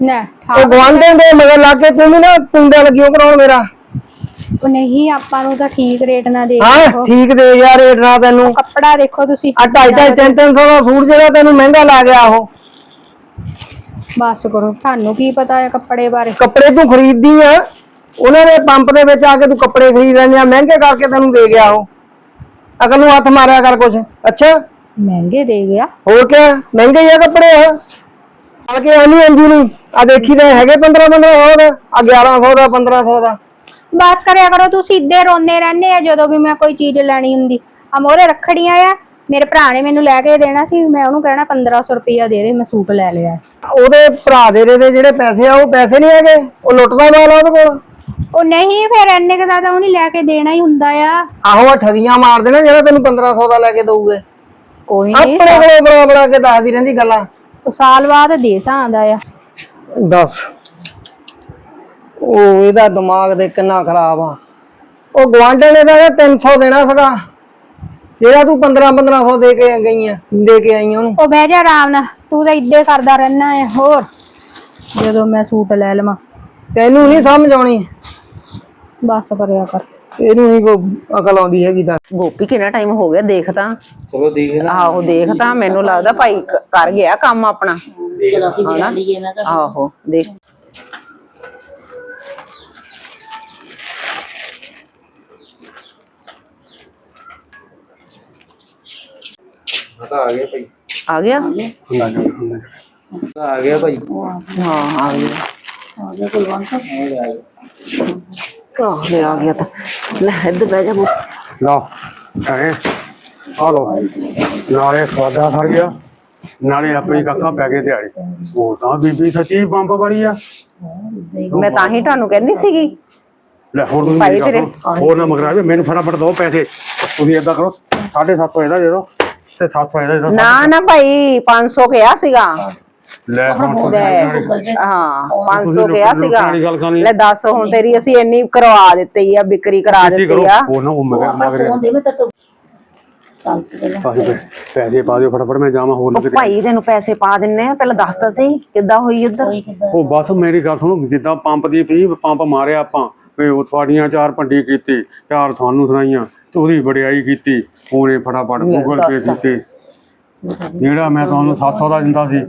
Speaker 4: ਨਾ
Speaker 5: ਉਹ ਗਵਾਂਢੇ ਦੇ ਮਗਰ ਲੱਗ ਕੇ ਤੂੰ ਵੀ ਨਾ ਕੁੰਡਾ ਲੱਗਿਓ ਕਰਾਉਣ ਮੇਰਾ।
Speaker 4: ਉਹ ਨਹੀਂ ਆਪਾਂ ਨੂੰ ਤਾਂ ਠੀਕ ਰੇਟ ਨਾਲ ਦੇ
Speaker 5: ਹਾਂ
Speaker 4: ਦਿਓ।
Speaker 5: ਠੀਕ ਦੇ ਯਾਰ ਰੇਟ ਨਾਲ ਤੈਨੂੰ।
Speaker 4: ਕੱਪੜਾ ਦੇਖੋ ਤੁਸੀਂ
Speaker 5: ਆ ਢਾਈ ਢਾਈ ਤਿੰਨ ਤਿੰਨ ਸੌ ਦਾ ਸੂਟ ਜਿਹੜਾ ਤੈਨੂੰ ਮਹਿੰਗਾ ਲੱਗ ਗਿਆ ਉਹ।
Speaker 4: ਬਸ ਕਰੋ ਤੁਹਾਨੂੰ ਕੀ ਪਤਾ ਹੈ ਕੱਪੜੇ ਬਾਰੇ।
Speaker 5: ਕੱਪੜੇ ਤੂੰ ਖਰੀਦਦੀ ਆ ਉਹਨਾਂ ਦੇ ਪੰਪ ਦੇ ਵਿੱਚ ਆ ਕੇ ਤੂੰ ਕੱਪੜੇ ਖਰੀਦ ਲੈਂਦੀ ਆ ਮਹਿੰਗੇ ਕਰਕੇ ਤੈਨੂੰ ਦੇ ਗਿਆ ਉਹ। ਅਕਲ ਨੂੰ ਹੱਥ ਮਾਰਿਆ ਕਰ ਕੁਛ ਅੱਛਾ?
Speaker 4: ਮਹਿੰਗੇ ਦੇ ਗਿਆ।
Speaker 5: ਹੋਰ ਕਿਆ? ਮਹਿੰਗੇ ਹੀ ਆ ਕੱਪੜੇ ਆ। ਆ ਕੇ ਆਨੀ ਅੰਜੂ ਨੂੰ। ਆ ਦੇਖੀ ਤਾਂ ਹੈਗੇ 15 15 ਹੋਰ ਆ 1100 ਦਾ 1500 ਦਾ।
Speaker 4: ਬਸ ਕਰਿਆ ਕਰੋ ਤੁਸੀਂ ਇੱਦੇ ਰੋਂਦੇ ਰਹਿੰਦੇ ਆ ਜਦੋਂ ਵੀ ਮੈਂ ਕੋਈ ਚੀਜ਼ ਲੈਣੀ ਹੁੰਦੀ। ਆ ਮੋਰੇ ਰੱਖੜੀਆਂ ਆ। ਮੇਰੇ ਭਰਾ ਨੇ ਮੈਨੂੰ ਲੈ ਕੇ ਦੇਣਾ ਸੀ। ਮੈਂ ਉਹਨੂੰ ਕਹਿਣਾ 1500 ਰੁਪਈਆ ਦੇ ਦੇ ਮੈਂ ਸੂਟ ਲੈ ਲਿਆ।
Speaker 5: ਉਹਦੇ ਭਰਾ ਦੇ ਦੇ ਜਿਹੜੇ ਪੈਸੇ ਆ ਉਹ ਪੈਸੇ ਨਹੀਂ ਹੈਗੇ? ਉਹ ਲੁੱਟਦਾ ਮਾਲ ਆ ਉਹਦੇ ਕੋਲ?
Speaker 4: ਉਹ ਨਹੀਂ ਫਿਰ ਇੰਨੇ ਕੁ ਦਾ ਤਾਂ ਉਹਨੇ ਲੈ ਕੇ ਦੇਣਾ ਹੀ ਹੁੰਦਾ ਆ।
Speaker 5: ਆਹੋ ਆ ਠਗੀਆਂ ਮਾਰਦੇ ਨੇ ਜਿਹੜਾ ਤੈਨੂੰ 1500 ਦਾ ਲੈ ਕੇ ਦਊਗੇ।
Speaker 4: ਕੋਈ ਨਹੀਂ
Speaker 5: ਆਪਣੇ ਕੋਲੋਂ ਬਣਾ ਬਣਾ ਕੇ ਦੱਸਦੀ ਰਹਿੰਦੀ ਗੱਲਾਂ।
Speaker 4: ਉਹ ਸਾਲ ਬਾਅਦ ਦੇ ਆਂਦਾ ਆ।
Speaker 5: ਦੱਸ। ਉਹ ਇਹਦਾ ਦਿਮਾਗ ਦੇ ਕਿੰਨਾ ਖਰਾਬ ਆ। ਉਹ ਨੇ ਤਾਂ 300 ਦੇਣਾ ਸੀਗਾ। ਜਿਹੜਾ ਤੂੰ 15 1500 ਦੇ ਕੇ ਗਈਆਂ ਦੇ ਕੇ ਆਈਆਂ ਉਹਨੂੰ।
Speaker 4: ਉਹ ਬਹਿ ਜਾ ਆਰਾਮ ਨਾਲ ਤੂੰ ਤਾਂ ਇੱਦੇ ਕਰਦਾ ਰਹਿਣਾ ਹੈ ਹੋਰ। ਜਦੋਂ ਮੈਂ ਸੂਟ ਲੈ ਲਵਾਂ।
Speaker 5: ਤੈਨੂੰ ਨਹੀਂ ਸਮਝ ਆਉਣੀ।
Speaker 4: ਬਸ ਕਰਿਆ ਕਰ।
Speaker 5: ਇਹਨੂੰ ਨਹੀਂ ਕੋਈ ਅਕਲ ਆਉਂਦੀ ਹੈਗੀ ਤਾਂ।
Speaker 3: ਗੋਪੀ ਕਿੰਨਾ ਟਾਈਮ ਹੋ ਗਿਆ? ਦੇਖ ਤਾਂ।
Speaker 2: ਚਲੋ ਦੇਖ ਲਾ।
Speaker 3: ਆਹੋ ਦੇਖ ਤਾਂ ਮੈਨੂੰ ਲੱਗਦਾ ਭਾਈ ਕ- ਕਰ ਗਿਆ ਕੰਮ ਆਪਣਾ।
Speaker 1: ਚਲ ਅਸੀਂ ਵੀ ਲੈ ਲਈਏ ਮੈਂ ਕਿਹਾ
Speaker 3: ਆਹੋ ਦੇਖ।
Speaker 2: ਮੈਂ ਤਾਂ ਆ ਗਿਆ ਭਾਈ।
Speaker 3: ਆ ਗਿਆ?
Speaker 2: ਤਾਂ ਆ ਗਿਆ ਭਾਈ।
Speaker 3: ਹਾਂ ਆ ਗਿਆ।
Speaker 1: ਆ ਗਿਆ ਕੁਲਵੰਤ।
Speaker 3: ਆਹ ਲੈ ਆ ਗਿਆ ਤਾਂ। ਲੈ ਇੱਧਰ ਬਹਿ ਜਾ ਬੋ
Speaker 6: ਲਓ ਐ ਆ ਲਓ। ਨਾਲੇ ਸਵਾਦਾ ਫੜ ਗਿਆ। ਨਾਲੇ ਆਪਣੀ ਕੱਖਾਂ ਪੈ ਗਏ ਦਿਹਾੜੀ। ਉਹ ਤਾਂ ਬੀਬੀ ਸੱਚੀ ਪੰਪ ਵਾਲੀ ਆ।
Speaker 3: ਮੈਂ ਤਾਂ ਹੀ ਤੁਹਾਨੂੰ ਕਹਿੰਦੀ ਸੀਗੀ।
Speaker 6: ਲੈ ਹੋਰ ਤੁਸੀਂ
Speaker 3: ਭਾਈ ਤੇਰੇ-।
Speaker 6: ਹੋਰ ਨਾ ਮਗਰਾ ਜਾਓ, ਮੈਨੂੰ ਫਟਾਫਟ ਦਿਓ ਪੈਸੇ। ਤੁਸੀਂ ਏਦਾਂ ਕਰੋ 750 ਇਹਦਾ ਦੇ ਦਿਓ। ਤੇ 700 ਇਹਦਾ ਦੇ ਦਿਓ।
Speaker 3: ਨਾ ਨਾ ਭਾਈ 500 ਕਿਹਾ ਸੀਗਾ।
Speaker 6: ਲੈ ਹੁਣ
Speaker 3: ਹਾਂ 500
Speaker 6: ਤੁਸੀਂ
Speaker 3: ਕਿਹਾ
Speaker 6: ਲੋਕਾਂ
Speaker 3: ਸੀਗਾ। ਲੈ ਦੱਸ ਹੁਣ ਤੇਰੀ ਅਸੀਂ ਇੰਨੀ ਕਰਵਾ ਦਿੱਤੀ ਆ ਵਿਕਰੀ ਕਰਾ ਦਿੱਤੀ ਆ।
Speaker 6: ਉਹ ਨਾ ਉਹ ਮਗਰ ਮਗਰ। ਪੈਸੇ ਪਾ ਦਿਓ ਫਟਾਫਟ ਮੈਂ ਜਾਵਾਂ ਹੋਰ ਕਿਤੇ।
Speaker 3: ਭਾਈ ਤੈਨੂੰ ਪੈਸੇ ਪਾ ਦਿੰਨੇ ਆ ਪਹਿਲਾਂ ਦੱਸ ਤਾਂ ਸਹੀ ਕਿੱਦਾਂ ਹੋਈ ਉੱਧਰ?
Speaker 6: ਉਹ ਬਸ ਮੇਰੀ ਗੱਲ ਸੁਣੋ ਜਿੱਦਾਂ ਪੰਪ ਦੀ ਫੀ ਪੰਪ ਮਾਰਿਆ ਆਪਾਂ ਵੀ ਉਹ ਤੁਹਾਡੀਆਂ ਚਾਰ ਭੰਡੀ ਕੀਤੀ ਚਾਰ ਤੁਹਾਨੂੰ ਸੁਣਾਈਆਂ ਤੇ ਉਹਦੀ ਵਡਿਆਈ ਕੀਤੀ ਉਹਨੇ ਫਟਾਫਟ ਗੂਗਲ ਪੇ ਦਿੱਤੇ ਜਿਹੜਾ ਮੈਂ ਤੁਹਾਨੂੰ 700 ਦਾ ਦਿੰਦਾ ਸੀ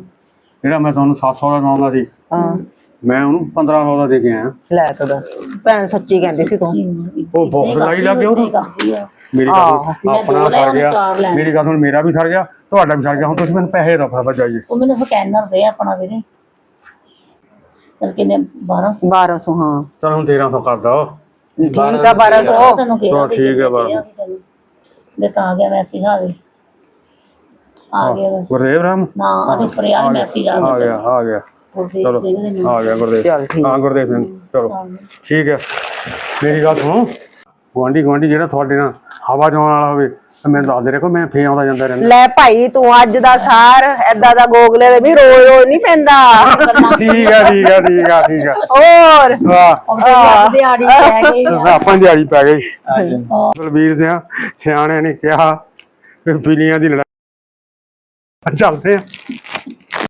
Speaker 6: ਜਿਹੜਾ ਮੈਂ ਤੁਹਾਨੂੰ 700 ਦਾ ਦਿੰਦਾ ਸੀ
Speaker 3: ਹਾਂ।
Speaker 6: ਮੈਂ ਉਹਨੂੰ 1500 ਦਾ ਦੇ ਕੇ ਆਇਆ।
Speaker 3: ਲੈ ਤਾਂ ਦੱਸ। ਭੈਣ ਸੱਚੀ ਕਹਿੰਦੀ ਸੀ ਤੂੰ।
Speaker 6: ਉਹ ਬਹੁਤ ਲੜਾਈ ਲੱਗ ਗਈ ਉਹ
Speaker 1: ਕਰਦੀ ਆ
Speaker 6: ਮੇਰੀ ਗੱਲ ਆਪਣਾ ਸਰ ਗਿਆ। ਮੇਰੀ ਗੱਲ ਹੁਣ ਮੇਰਾ ਵੀ ਸਰ ਗਿਆ ਤੁਹਾਡਾ ਵੀ ਸਰ ਗਿਆ। ਹੁਣ ਤੁਸੀਂ ਮੈਨੂੰ ਪੈਸੇ ਦੋ ਜਾਈਏ
Speaker 1: ਉਹ ਮੈਨੂੰ ਸਕੈਨਰ ਦੇ ਆਪਣਾ ਵੀਰੇ। ਚਲ ਕਿੰਨੇ 12
Speaker 3: 1200 ਹਾਂ।
Speaker 6: ਚਲ ਹੁਣ 1300 ਕਰ ਦੋ
Speaker 3: ਠੀਕ ਆ 1200
Speaker 1: ਤੈਨੂੰ ਕਿਹਾ
Speaker 6: ਚਲੋ ਠੀਕ
Speaker 1: ਸੀ ਤੈਨੂੰ। ਦੇ ਤਾਂ ਆ ਗਿਆ ਮੈਸੇਜ ਆ ਗਏ ਆ ਗਿਆ ਬਸ।
Speaker 6: ਗੁਰਦੇਵ ਰਾਮ?
Speaker 1: ਨਾ ਉਹਦੇ ਉੱਪਰ ਯਾਰ ਮੈਸੇਜ ਆ
Speaker 6: ਆ
Speaker 1: ਗਿਆ
Speaker 6: ਗਿਆ ਆ ਗਿਆ।
Speaker 1: ਗੁਰਦੇਵ
Speaker 6: ਚਲੋ
Speaker 1: ਸਿੰਘ ਦੇ ਨਾਮ
Speaker 6: ਆ ਗਿਆ ਗੁਰਦੇਵ।
Speaker 3: ਚੱਲ ਠੀਕ।
Speaker 6: ਹਾਂ ਗੁਰਦੇਵ ਸਿੰਘ ਚਲੋ। ਠੀਕ ਹੈ। ਮੇਰੀ ਗੱਲ ਸੁਣੋ। ਗੁਆਂਢੀ ਗੁਆਂਢੀ ਜਿਹੜਾ ਤੁਹਾਡੇ ਨਾਲ ਹਵਾ ਜਾਣ ਵਾਲਾ ਹੋਵੇ ਤਾਂ ਮੈਨੂੰ ਦੱਸ ਦੇ ਰੱਖੋ ਮੈਂ ਫੇਰ ਆਉਂਦਾ ਜਾਂਦਾ ਰਹਿੰਦਾ।
Speaker 3: ਲੈ ਭਾਈ ਤੂੰ ਅੱਜ ਦਾ ਸਾਰ ਐਦਾਂ ਦਾ ਗੋਗਲੇ ਦੇ ਵੀ ਰੋਜ਼ ਰੋਜ਼ ਨਹੀਂ ਪੈਂਦਾ।
Speaker 6: ਠੀਕ ਹੈ ਠੀਕ ਹੈ ਠੀਕ ਹੈ ਠੀਕ ਹੈ।
Speaker 3: ਹੋਰ?
Speaker 6: ਵਾਹ।
Speaker 1: ਦਿਹਾੜੀ ਪੈ ਗਈ।
Speaker 6: ਆਪਾਂ ਦਿਹਾੜੀ ਪੈ ਗਈ।
Speaker 2: ਆ ਜਾਓ।
Speaker 6: ਬਲਬੀਰ ਸਿੰਘ ਸਿਆਣਿਆਂ ਨੇ ਕਿਹਾ ਕਿ ਬਿੱਲੀਆਂ ਦੀ ਲੜਾਈ ਚੱਲਦੇ ਆ।